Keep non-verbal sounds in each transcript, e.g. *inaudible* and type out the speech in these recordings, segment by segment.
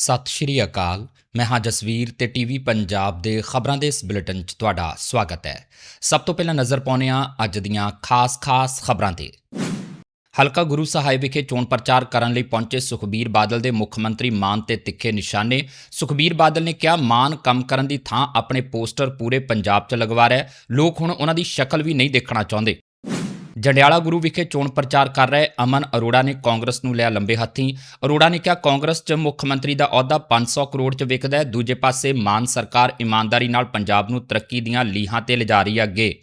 ਸਤਿ ਸ਼੍ਰੀ ਅਕਾਲ। ਮੈਂ ਹਾਂ ਜਸਵੀਰ ਤੇ ਟੀਵੀ ਪੰਜਾਬ ਦੇ ਖਬਰਾਂ ਦੇ ਇਸ ਬੁਲੇਟਿਨ 'ਚ ਤੁਹਾਡਾ ਸਵਾਗਤ ਹੈ। ਸਭ ਤੋਂ ਪਹਿਲਾਂ ਨਜ਼ਰ ਪਾਉਂਦੇ ਹਾਂ ਅੱਜ ਦੀਆਂ ਖਾਸ-ਖਾਸ ਖਬਰਾਂ ਤੇ। ਹਲਕਾ ਗੁਰੂ ਸਾਹਿਬ ਵਿਖੇ ਚੋਣ ਪ੍ਰਚਾਰ ਕਰਨ ਲਈ ਪਹੁੰਚੇ ਸੁਖਬੀਰ ਬਾਦਲ ਦੇ ਮੁੱਖ ਮੰਤਰੀ ਮਾਨ ਤੇ ਤਿੱਖੇ ਨਿਸ਼ਾਨੇ। ਸੁਖਬੀਰ ਬਾਦਲ ਨੇ ਕਿਹਾ, ਮਾਨ ਕੰਮ ਕਰਨ ਦੀ ਥਾਂ ਆਪਣੇ ਪੋਸਟਰ ਪੂਰੇ ਪੰਜਾਬ 'ਚ ਲਗਵਾ ਰਿਹਾ ਲੋਕ ਹੁਣ ਉਹਨਾਂ ਦੀ ਸ਼ਕਲ ਵੀ ਨਹੀਂ ਦੇਖਣਾ ਚਾਹੁੰਦੇ। ਜੰਡਿਆਲਾ ਗੁਰੂ ਵਿਖੇ ਚੋਣ ਪ੍ਰਚਾਰ ਕਰ ਰਹੇ ਅਮਨ ਅਰੋੜਾ ਨੇ ਕਾਂਗਰਸ ਨੂੰ ਲਿਆ ਲੰਬੇ ਹੱਥੀਂ। ਅਰੋੜਾ ਨੇ ਕਿਹਾ, ਕਾਂਗਰਸ 'ਚ ਮੁੱਖ ਮੰਤਰੀ ਦਾ ਅਹੁਦਾ 500 ਕਰੋੜ 'ਚ ਵਿਕਦਾ ਹੈ। ਦੂਜੇ ਪਾਸੇ ਮਾਨ ਸਰਕਾਰ ਇਮਾਨਦਾਰੀ ਨਾਲ ਪੰਜਾਬ ਨੂੰ ਤਰੱਕੀ ਦੀਆਂ ਲੀਹਾਂ ਤੇ ਲਿਜਾ ਰਹੀ ਹੈ ਅੱਗੇ।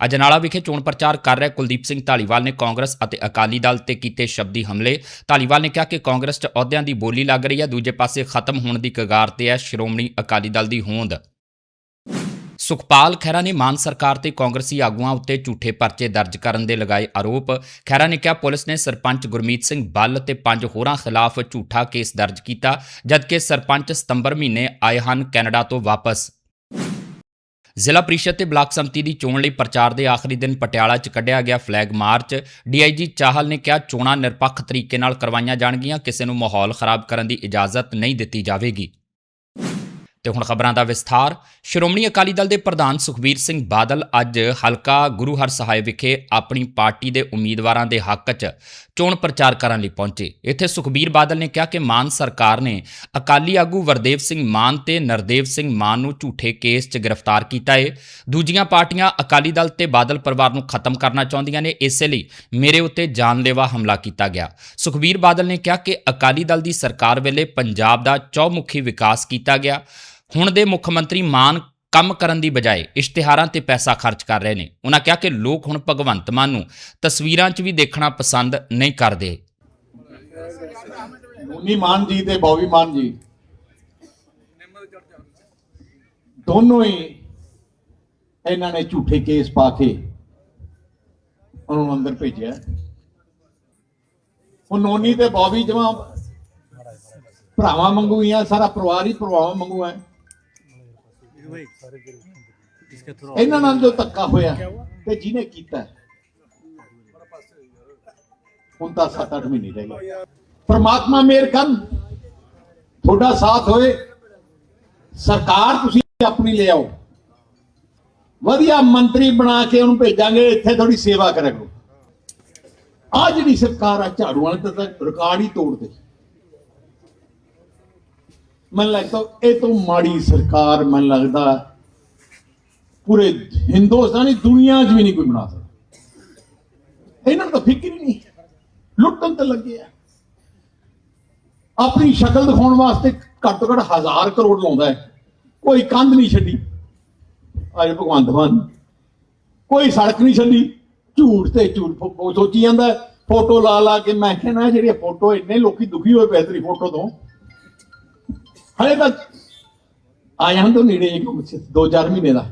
ਅਜਨਾਲਾ ਵਿਖੇ ਚੋਣ ਪ੍ਰਚਾਰ ਕਰ ਰਹੇ ਕੁਲਦੀਪ ਸਿੰਘ ਢਾਲੀਵਾਲ ਨੇ ਕਾਂਗਰਸ ਅਤੇ ਅਕਾਲੀ ਦਲ ਤੇ ਕੀਤੇ ਸ਼ਬਦੀ ਹਮਲੇ। ਢਾਲੀਵਾਲ ਨੇ ਕਿਹਾ ਕਿ ਕਾਂਗਰਸ 'ਚ ਅਹੁਦਿਆਂ ਦੀ ਬੋਲੀ ਲੱਗ ਰਹੀ ਹੈ। ਦੂਜੇ ਪਾਸੇ ਖਤਮ ਹੋਣ ਦੀ ਕਗਾਰ ਤੇ ਹੈ। ਸ਼੍ਰੋਮਣੀ ਅਕਾਲੀ ਦਲ ਦੀ ਹੋਂਦ ਸੁਖਪਾਲ ਖਹਿਰਾ ਨੇ ਮਾਨ ਸਰਕਾਰ ਤੇ ਕਾਂਗਰਸੀ ਆਗੂਆਂ ਉੱਤੇ ਝੂਠੇ ਪਰਚੇ ਦਰਜ ਕਰਨ ਦੇ ਲਗਾਏ ਆਰੋਪ। ਖਹਿਰਾ ਨੇ ਕਿਹਾ, ਪੁਲਿਸ ਨੇ ਸਰਪੰਚ ਗੁਰਮੀਤ ਸਿੰਘ ਬੱਲ ਤੇ ਪੰਜ ਹੋਰਾਂ ਖਿਲਾਫ ਝੂਠਾ ਕੇਸ ਦਰਜ ਕੀਤਾ, ਜਦਕਿ ਸਰਪੰਚ ਸਤੰਬਰ ਮਹੀਨੇ ਆਏ ਹਨ ਕੈਨੇਡਾ ਤੋਂ ਵਾਪਸ। ਜ਼ਿਲ੍ਹਾ ਪ੍ਰੀਸ਼ਦ ਤੇ ਬਲਾਕ ਸੰਮਤੀ ਦੀ ਚੋਣ ਲਈ ਪ੍ਰਚਾਰ ਦੇ ਆਖਰੀ ਦਿਨ ਪਟਿਆਲਾ 'ਚ ਕੱਢਿਆ ਗਿਆ ਫਲੈਗ ਮਾਰਚ। ਡੀਆਈਜੀ ਚਾਹਲ ਨੇ ਕਿਹਾ, ਚੋਣਾਂ ਨਿਰਪੱਖ ਤਰੀਕੇ ਨਾਲ ਕਰਵਾਈਆਂ ਜਾਣਗੀਆਂ, ਕਿਸੇ ਨੂੰ ਮਾਹੌਲ ਖਰਾਬ ਕਰਨ ਦੀ ਇਜਾਜ਼ਤ ਨਹੀਂ ਦਿੱਤੀ ਜਾਵੇਗੀ। ਤੇ ਹੁਣ ਖਬਰਾਂ ਦਾ ਵਿਸਥਾਰ। ਸ਼੍ਰੋਮਣੀ ਅਕਾਲੀ ਦਲ ਦੇ ਪ੍ਰਧਾਨ ਸੁਖਬੀਰ ਸਿੰਘ ਬਾਦਲ ਅੱਜ ਹਲਕਾ ਗੁਰੂ ਹਰ ਸਾਹਿਬ ਵਿਖੇ ਆਪਣੀ ਪਾਰਟੀ ਦੇ ਉਮੀਦਵਾਰਾਂ ਦੇ ਹੱਕ 'ਚ ਚੋਣ ਪ੍ਰਚਾਰ ਕਰਨ ਲਈ ਪਹੁੰਚੇ। ਇੱਥੇ ਸੁਖਬੀਰ ਬਾਦਲ ਨੇ ਕਿਹਾ ਕਿ ਮਾਨ ਸਰਕਾਰ ਨੇ ਅਕਾਲੀ ਆਗੂ ਵਰਦੇਵ ਸਿੰਘ ਮਾਨ ਤੇ ਨਰਦੇਵ ਸਿੰਘ ਮਾਨ ਨੂੰ ਝੂਠੇ ਕੇਸ 'ਚ ਗ੍ਰਿਫਤਾਰ ਕੀਤਾ ਏ। ਦੂਜੀਆਂ ਪਾਰਟੀਆਂ ਅਕਾਲੀ ਦਲ ਤੇ ਬਾਦਲ ਪਰਿਵਾਰ ਨੂੰ ਖਤਮ ਕਰਨਾ ਚਾਹੁੰਦੀਆਂ ਨੇ, ਇਸੇ ਲਈ ਮੇਰੇ ਉੱਤੇ ਜਾਨਲੇਵਾ ਹਮਲਾ ਕੀਤਾ ਗਿਆ। ਸੁਖਬੀਰ ਬਾਦਲ ਨੇ ਕਿਹਾ ਕਿ ਅਕਾਲੀ ਦਲ ਦੀ ਸਰਕਾਰ ਵੇਲੇ ਪੰਜਾਬ ਦਾ ਚੌਮੁਖੀ ਵਿਕਾਸ ਕੀਤਾ ਗਿਆ। ਹੁਣ ਦੇ ਮੁੱਖ ਮੰਤਰੀ ਮਾਨ ਕੰਮ ਕਰਨ ਦੀ ਬਜਾਏ ਇਸ਼ਤਿਹਾਰਾਂ ਤੇ ਪੈਸਾ ਖਰਚ ਕਰ ਰਹੇ ਨੇ। ਉਹਨਾਂ ਕਿਹਾ ਕਿ ਲੋਕ ਹੁਣ ਭਗਵੰਤ ਮਾਨ ਨੂੰ ਤਸਵੀਰਾਂ 'ਚ ਵੀ ਦੇਖਣਾ ਪਸੰਦ ਨਹੀਂ ਕਰਦੇ। ਨੂਨੀ ਮਾਨ ਜੀ ਤੇ ਬੌਬੀ ਮਾਨ ਜੀ। ਦੋਨੋਂ ਹੀ ਇਹਨਾਂ ਨੇ ਝੂਠੇ ਕੇਸ ਪਾ ਕੇ ਉਹਨਾਂ ਨੂੰ ਅੰਦਰ ਭੇਜਿਆ। ਉਹ ਨੋਨੀ ਤੇ ਬੌਬੀ ਜਮਾ ਭਰਾਵਾਂ ਮੰਗੂਆਂ ਸਾਰਾ ਪਰਿਵਾਰ ਹੀ ਭਰਾਵਾਂ ਮੰਗੂਆਂ ਇਹਨਾਂ ਨਾਲ ਜੋ ਧੱਕਾ ਹੋਇਆ ਤੇ ਜਿਹਨੇ ਕੀਤਾ ਹੁਣ ਤਾਂ 7-8 ਮਹੀਨੇ ਰਹਿ ਗਏ। ਪਰਮਾਤਮਾ ਮਿਹਰ ਕਰਨ। ਤੁਹਾਡਾ ਸਾਥ ਹੋਏ ਸਰਕਾਰ ਤੁਸੀਂ ਆਪਣੀ ਲੈ ਆਓ। ਵਧੀਆ ਮੰਤਰੀ ਬਣਾ ਕੇ ਉਹਨੂੰ ਭੇਜਾਂਗੇ ਇੱਥੇ ਥੋੜੀ ਸੇਵਾ ਕਰਿਆ ਕਰੋ। ਆ ਜਿਹੜੀ ਸਰਕਾਰ ਆ ਝਾੜੂ ਵਾਲੇ ਤਾਂ ਰਿਕਾਰਡ ਹੀ ਤੋੜ ਦੇ। ਮੈਨੂੰ ਲੱਗਦਾ ਇਹ ਤੋਂ ਮਾੜੀ ਸਰਕਾਰ ਮੈਨੂੰ ਲੱਗਦਾ ਪੂਰੇ ਹਿੰਦੁਸਤਾਨੀ ਦੁਨੀਆ 'ਚ ਵੀ ਨਹੀਂ ਕੋਈ ਬਣਾ ਸਕਦਾ। ਇਹਨਾਂ ਨੂੰ ਤਾਂ ਫਿਕਰ ਹੀ ਨਹੀਂ। ਲੁੱਟਣ ਤੇ ਲੱਗੇ ਆ। ਆਪਣੀ ਸ਼ਕਲ ਦਿਖਾਉਣ ਵਾਸਤੇ ਘੱਟ ਤੋਂ ਘੱਟ ਹਜ਼ਾਰ ਕਰੋੜ ਲਾਉਂਦਾ ਹੈ। ਕੋਈ ਕੰਧ ਨਹੀਂ ਛੱਡੀ। ਅੱਜ ਭਗਵੰਤ ਮਾਨ, ਕੋਈ ਸੜਕ ਨਹੀਂ ਛੱਡੀ। ਝੂਠ ਤੇ ਝੂਠ ਸੋਚੀ ਜਾਂਦਾ ਫੋਟੋ ਲਾ ਲਾ ਕੇ ਮੈਂ ਕਹਿੰਦਾ ਜਿਹੜੀ ਫੋਟੋ ਇੰਨੇ ਲੋਕੀ ਦੁਖੀ ਹੋਏ ਪਏ ਫੋਟੋ ਤੋਂ। ਹਲੇ ਤਾਂ ਆ ਜਾਣ ਤੋਂ ਨੇੜੇ ਇੱਕ ਦੋ ਚਾਰ ਮਹੀਨੇ ਦਾ।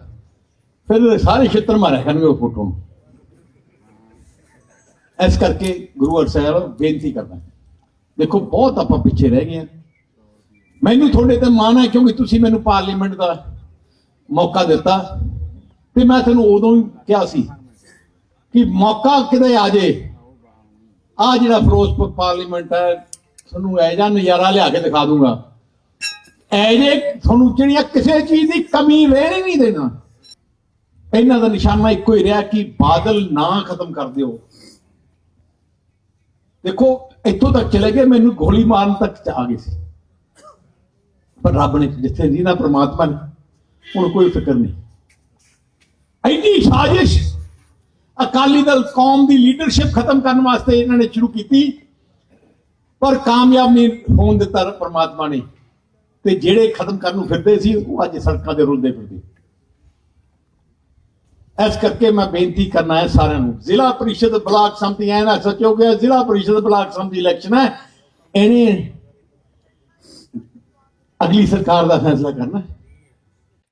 ਫਿਰ ਸਾਰੇ ਛਿੱਤਰ ਮਾਰਿਆ ਕਰਨਗੇ ਉਹ ਫੋਟੋ ਨੂੰ। ਇਸ ਕਰਕੇ ਗੁਰੂ ਅਰਜਨ ਸਾਹਿਬ ਬੇਨਤੀ ਕਰਦਾ ਦੇਖੋ, ਬਹੁਤ ਆਪਾਂ ਪਿੱਛੇ ਰਹਿ ਗਏ ਹਾਂ। ਮੈਨੂੰ ਤੁਹਾਡੇ ਤੇ ਮਾਣ ਹੈ ਕਿਉਂਕਿ ਤੁਸੀਂ ਮੈਨੂੰ ਪਾਰਲੀਮੈਂਟ ਦਾ ਮੌਕਾ ਦਿੱਤਾ ਤੇ ਮੈਂ ਤੁਹਾਨੂੰ ਉਦੋਂ ਹੀ ਕਿਹਾ ਸੀ ਕਿ ਮੌਕਾ ਕਿਤੇ ਆ ਜੇ। ਆ ਜਿਹੜਾ ਫਿਰੋਜ਼ਪੁਰ ਪਾਰਲੀਮੈਂਟ ਹੈ, ਤੁਹਾਨੂੰ ਐ ਜਾਂ ਨਜ਼ਾਰਾ ਲਿਆ ਕੇ ਦਿਖਾ ਦੂੰਗਾ। ਐ ਤੁਹਾਨੂੰ ਜਿਹੜੀਆਂ ਕਿਸੇ ਚੀਜ਼ ਦੀ ਕਮੀ ਰਹਿਣ ਨਹੀਂ ਦੇਣਾ, ਇਹਨਾਂ ਦਾ ਨਿਸ਼ਾਨਾ ਇੱਕੋ ਹੀ ਰਿਹਾ ਕਿ ਬਾਦਲ ਨਾ ਖਤਮ ਕਰ ਦਿਓ। ਦੇਖੋ, ਇੱਥੋਂ ਤੱਕ ਚਲੇ ਗਏ, ਮੈਨੂੰ ਗੋਲੀ ਮਾਰਨ ਤੱਕ ਚ ਆ ਗਏ ਸੀ। ਪਰ ਰੱਬ ਨੇ ਜਿੱਥੇ ਜੀ ਨਾ ਪ੍ਰਮਾਤਮਾ ਨੇ, ਹੁਣ ਕੋਈ ਫਿਕਰ ਨਹੀਂ। ਐਡੀ ਸਾਜ਼ਿਸ਼ ਅਕਾਲੀ ਦਲ, ਕੌਮ ਦੀ ਲੀਡਰਸ਼ਿਪ ਖਤਮ ਕਰਨ ਵਾਸਤੇ ਇਹਨਾਂ ਨੇ ਸ਼ੁਰੂ ਕੀਤੀ, ਪਰ ਕਾਮਯਾਬ ਨਹੀਂ ਹੋਣ ਦਿੱਤਾ ਪਰਮਾਤਮਾ ਨੇ। ਤੇ ਜਿਹੜੇ ਖਤਮ ਕਰਨ ਨੂੰ ਫਿਰਦੇ ਸੀ, ਉਹ ਅੱਜ ਸੜਕਾਂ ਤੇ ਰੁਲਦੇ ਫਿਰਦੇ। ਇਸ ਕਰਕੇ ਮੈਂ ਬੇਨਤੀ ਕਰਨਾ ਹੈ ਸਾਰਿਆਂ ਨੂੰ, ਜ਼ਿਲ੍ਹਾ ਪਰਿਸ਼ਦ ਬਲਾਕ ਸੰਮਤੀ, ਐ ਨਾ ਸੱਚੋ ਗਿਆ, ਜ਼ਿਲ੍ਹਾ ਪਰਿਸ਼ਦ ਬਲਾਕ ਸੰਮਤੀ ਇਲੈਕਸ਼ਨ ਹੈ, ਇਹਨੇ ਅਗਲੀ ਸਰਕਾਰ ਦਾ ਫੈਸਲਾ ਕਰਨਾ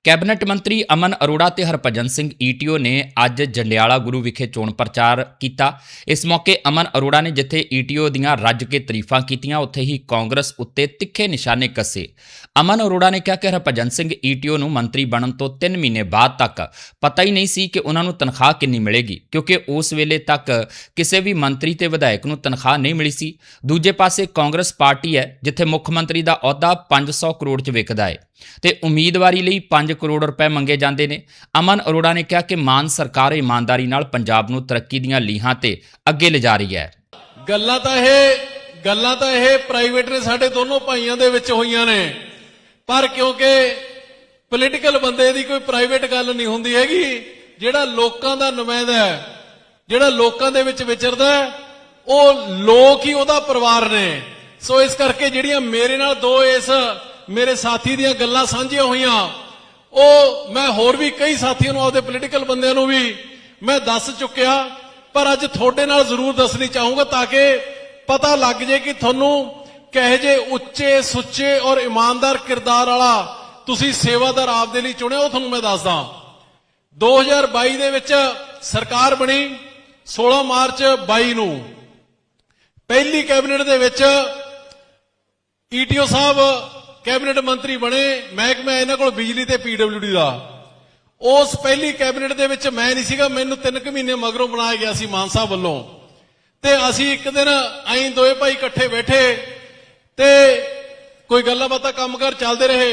ਕੈਬਨਿਟ ਮੰਤਰੀ ਅਮਨ ਅਰੋੜਾ ਤੇ ਹਰਭਜਨ ਸਿੰਘ ਈਟੀਓ ਨੇ ਅੱਜ ਜੰਡਿਆਲਾ ਗੁਰੂ ਵਿਖੇ ਚੋਣ ਪ੍ਰਚਾਰ ਕੀਤਾ। ਇਸ ਮੌਕੇ ਅਮਨ ਅਰੋੜਾ ਨੇ ਜਿੱਥੇ ਈਟੀਓ ਦੀਆਂ ਰੱਜ ਕੇ ਤਾਰੀਫਾਂ ਕੀਤੀਆਂ, ਉੱਥੇ ਹੀ ਕਾਂਗਰਸ ਉੱਤੇ ਤਿੱਖੇ ਨਿਸ਼ਾਨੇ ਕੱਸੇ। ਅਮਨ ਅਰੋੜਾ ਨੇ ਕਿਹਾ ਕਿ ਹਰਭਜਨ ਸਿੰਘ ਈਟੀਓ ਨੂੰ ਮੰਤਰੀ ਬਣਨ ਤੋਂ 3 ਮਹੀਨੇ ਬਾਅਦ ਤੱਕ ਪਤਾ ਹੀ ਨਹੀਂ ਸੀ ਕਿ ਉਹਨਾਂ ਨੂੰ ਤਨਖਾਹ ਕਿੰਨੀ ਮਿਲੇਗੀ, ਕਿਉਂਕਿ ਉਸ ਵੇਲੇ ਤੱਕ ਕਿਸੇ ਵੀ ਮੰਤਰੀ ਤੇ ਵਿਧਾਇਕ ਨੂੰ ਤਨਖਾਹ ਨਹੀਂ ਮਿਲੀ ਸੀ। ਦੂਜੇ ਪਾਸੇ ਕਾਂਗਰਸ ਪਾਰਟੀ ਹੈ, ਜਿੱਥੇ ਮੁੱਖ ਮੰਤਰੀ ਦਾ ਅਹੁਦਾ 500 ਕਰੋੜ 'ਚ ਵਿਕਦਾ ਹੈ ਤੇ ਉਮੀਦਵਾਰੀ ਲਈ 5 ਕਰੋੜ ਰੁਪਏ ਮੰਗੇ ਜਾਂਦੇ ਨੇ। ਅਮਨ ਅਰੋੜਾ ਨੇ ਕਿਹਾ ਕਿ ਮਾਨ ਸਰਕਾਰ ਇਮਾਨਦਾਰੀ ਨਾਲ ਪੰਜਾਬ ਨੂੰ ਤਰੱਕੀ ਦੀਆਂ ਲੀਹਾਂ ਤੇ ਅੱਗੇ ਲਿਜਾ ਰਹੀ ਹੈ। ਗੱਲਾਂ ਤਾਂ ਇਹ, ਗੱਲਾਂ ਤਾਂ ਇਹ ਪ੍ਰਾਈਵੇਟ ਨੇ, ਸਾਡੇ ਦੋਨੋਂ ਭਾਈਆਂ ਦੇ ਵਿੱਚ ਹੋਈਆਂ ਨੇ। ਪਰ ਕਿਉਂਕਿ ਪੋਲੀਟੀਕਲ ਬੰਦੇ ਦੀ ਕੋਈ ਪ੍ਰਾਈਵੇਟ ਗੱਲ ਨਹੀਂ ਹੁੰਦੀ ਹੈਗੀ, ਜਿਹੜਾ ਲੋਕਾਂ ਦਾ ਨੁਮਾਇੰਦਾ ਹੈ, ਜਿਹੜਾ ਲੋਕਾਂ ਦੇ ਵਿੱਚ ਵਿਚਰਦਾ ਉਹ ਲੋਕ ਹੀ ਉਹਦਾ ਪਰਿਵਾਰ ਨੇ। ਸੋ ਇਸ ਕਰਕੇ ਜਿਹੜੀਆਂ ਮੇਰੇ ਨਾਲ ਦੋ ਇਸ, ਮੇਰੇ ਸਾਥੀ ਦੀਆਂ ਗੱਲਾਂ ਸਾਂਝੀਆਂ ਹੋਈਆਂ ਉਹ ਮੈਂ ਹੋਰ ਵੀ ਕਈ ਸਾਥੀਆਂ ਨੂੰ, ਆਪਦੇ ਪੋਲੀਟੀਕਲ ਬੰਦਿਆਂ ਨੂੰ ਵੀ ਮੈਂ ਦੱਸ ਚੁੱਕਿਆ, ਪਰ ਅੱਜ ਤੁਹਾਡੇ ਨਾਲ ਜ਼ਰੂਰ ਦੱਸਣੀ ਚਾਹੂੰਗਾ ਤਾਂ ਕਿ ਪਤਾ ਲੱਗ ਜੇ ਕਿ ਤੁਹਾਨੂੰ ਕਹੇ ਜੇ ਉੱਚੇ, ਸੁੱਚੇ ਔਰ ਇਮਾਨਦਾਰ ਕਿਰਦਾਰ ਵਾਲਾ ਤੁਸੀਂ ਸੇਵਾਦਾਰ ਆਪਦੇ ਲਈ ਚੁਣਿਆ, ਉਹ ਤੁਹਾਨੂੰ ਮੈਂ ਦੱਸਦਾ। 2022 ਦੇ ਵਿੱਚ ਸਰਕਾਰ ਬਣੀ 16 ਮਾਰਚ 22 ਨੂੰ। ਪਹਿਲੀ ਕੈਬਨਿਟ ਦੇ ਵਿੱਚ ਈਟੀਓ ਸਾਹਿਬ ਕੈਬਨਿਟ ਮੰਤਰੀ ਬਣੇ, ਮਹਿਕਮਾ ਇਹਨਾਂ ਕੋਲ ਬਿਜਲੀ ਤੇ ਪੀਡਬਲਯੂਡੀ ਦਾ। ਉਸ ਪਹਿਲੀ ਕੈਬਨਿਟ ਦੇ ਵਿੱਚ ਮੈਂ ਨਹੀਂ ਸੀਗਾ, ਮੈਨੂੰ 3 ਕੁ ਮਹੀਨੇ ਮਗਰੋਂ ਬਣਾਇਆ ਗਿਆ ਸੀ ਮਾਨ ਸਾਹਿਬ ਵੱਲੋਂ। ਤੇ ਅਸੀਂ ਇੱਕ ਦਿਨ ਐਂ ਦੋਏ ਭਾਈ ਇਕੱਠੇ ਬੈਠੇ ਤੇ ਕੋਈ ਗੱਲਾਂ ਬਾਤਾਂ ਕੰਮ ਕਰ ਚੱਲਦੇ ਰਹੇ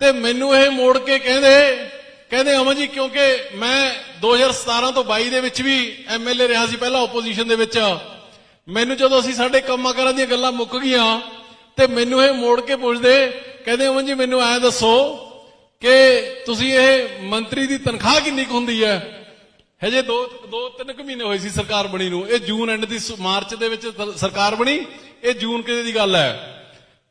ਤੇ ਮੈਨੂੰ ਇਹ ਮੋੜ ਕੇ ਕਹਿੰਦੇ ਕਹਿੰਦੇ, ਅਮਨ ਜੀ, ਕਿਉਂਕਿ ਮੈਂ 2017 ਤੋਂ 22 ਦੇ ਵਿੱਚ ਵੀ ਐਮਐਲਏ ਰਿਹਾ ਸੀ, ਪਹਿਲਾਂ ਆਪੋਜੀਸ਼ਨ ਦੇ ਵਿੱਚ। ਮੈਨੂੰ ਜਦੋਂ ਅਸੀਂ ਸਾਡੇ ਕੰਮਾਂ ਕਾਰਾਂ ਦੀਆਂ ਗੱਲਾਂ ਮੁੱਕ ਗਈਆਂ ਤੇ ਮੈਨੂੰ ਇਹ ਮੋੜ ਕੇ ਪੁੱਛਦੇ, ਕਹਿੰਦੇ, ਅਮਨ ਜੀ, ਮੈਨੂੰ ਐਂ ਦੱਸੋ ਕਿ ਤੁਸੀਂ ਇਹ ਮੰਤਰੀ ਦੀ ਤਨਖਾਹ ਕਿੰਨੀ ਕੁ ਹੁੰਦੀ ਹੈ? ਹਜੇ 2 2 3 ਕੁ ਮਹੀਨੇ ਹੋਏ ਸੀ ਸਰਕਾਰ ਬਣੀ ਨੂੰ। ਇਹ ਜੂਨ ਐਂਡ ਦੀ ਮਾਰਚ ਦੇ ਵਿੱਚ ਸਰਕਾਰ ਬਣੀ। ਇਹ ਜੂਨ ਕਿਤੇ ਦੀ ਗੱਲ ਹੈ?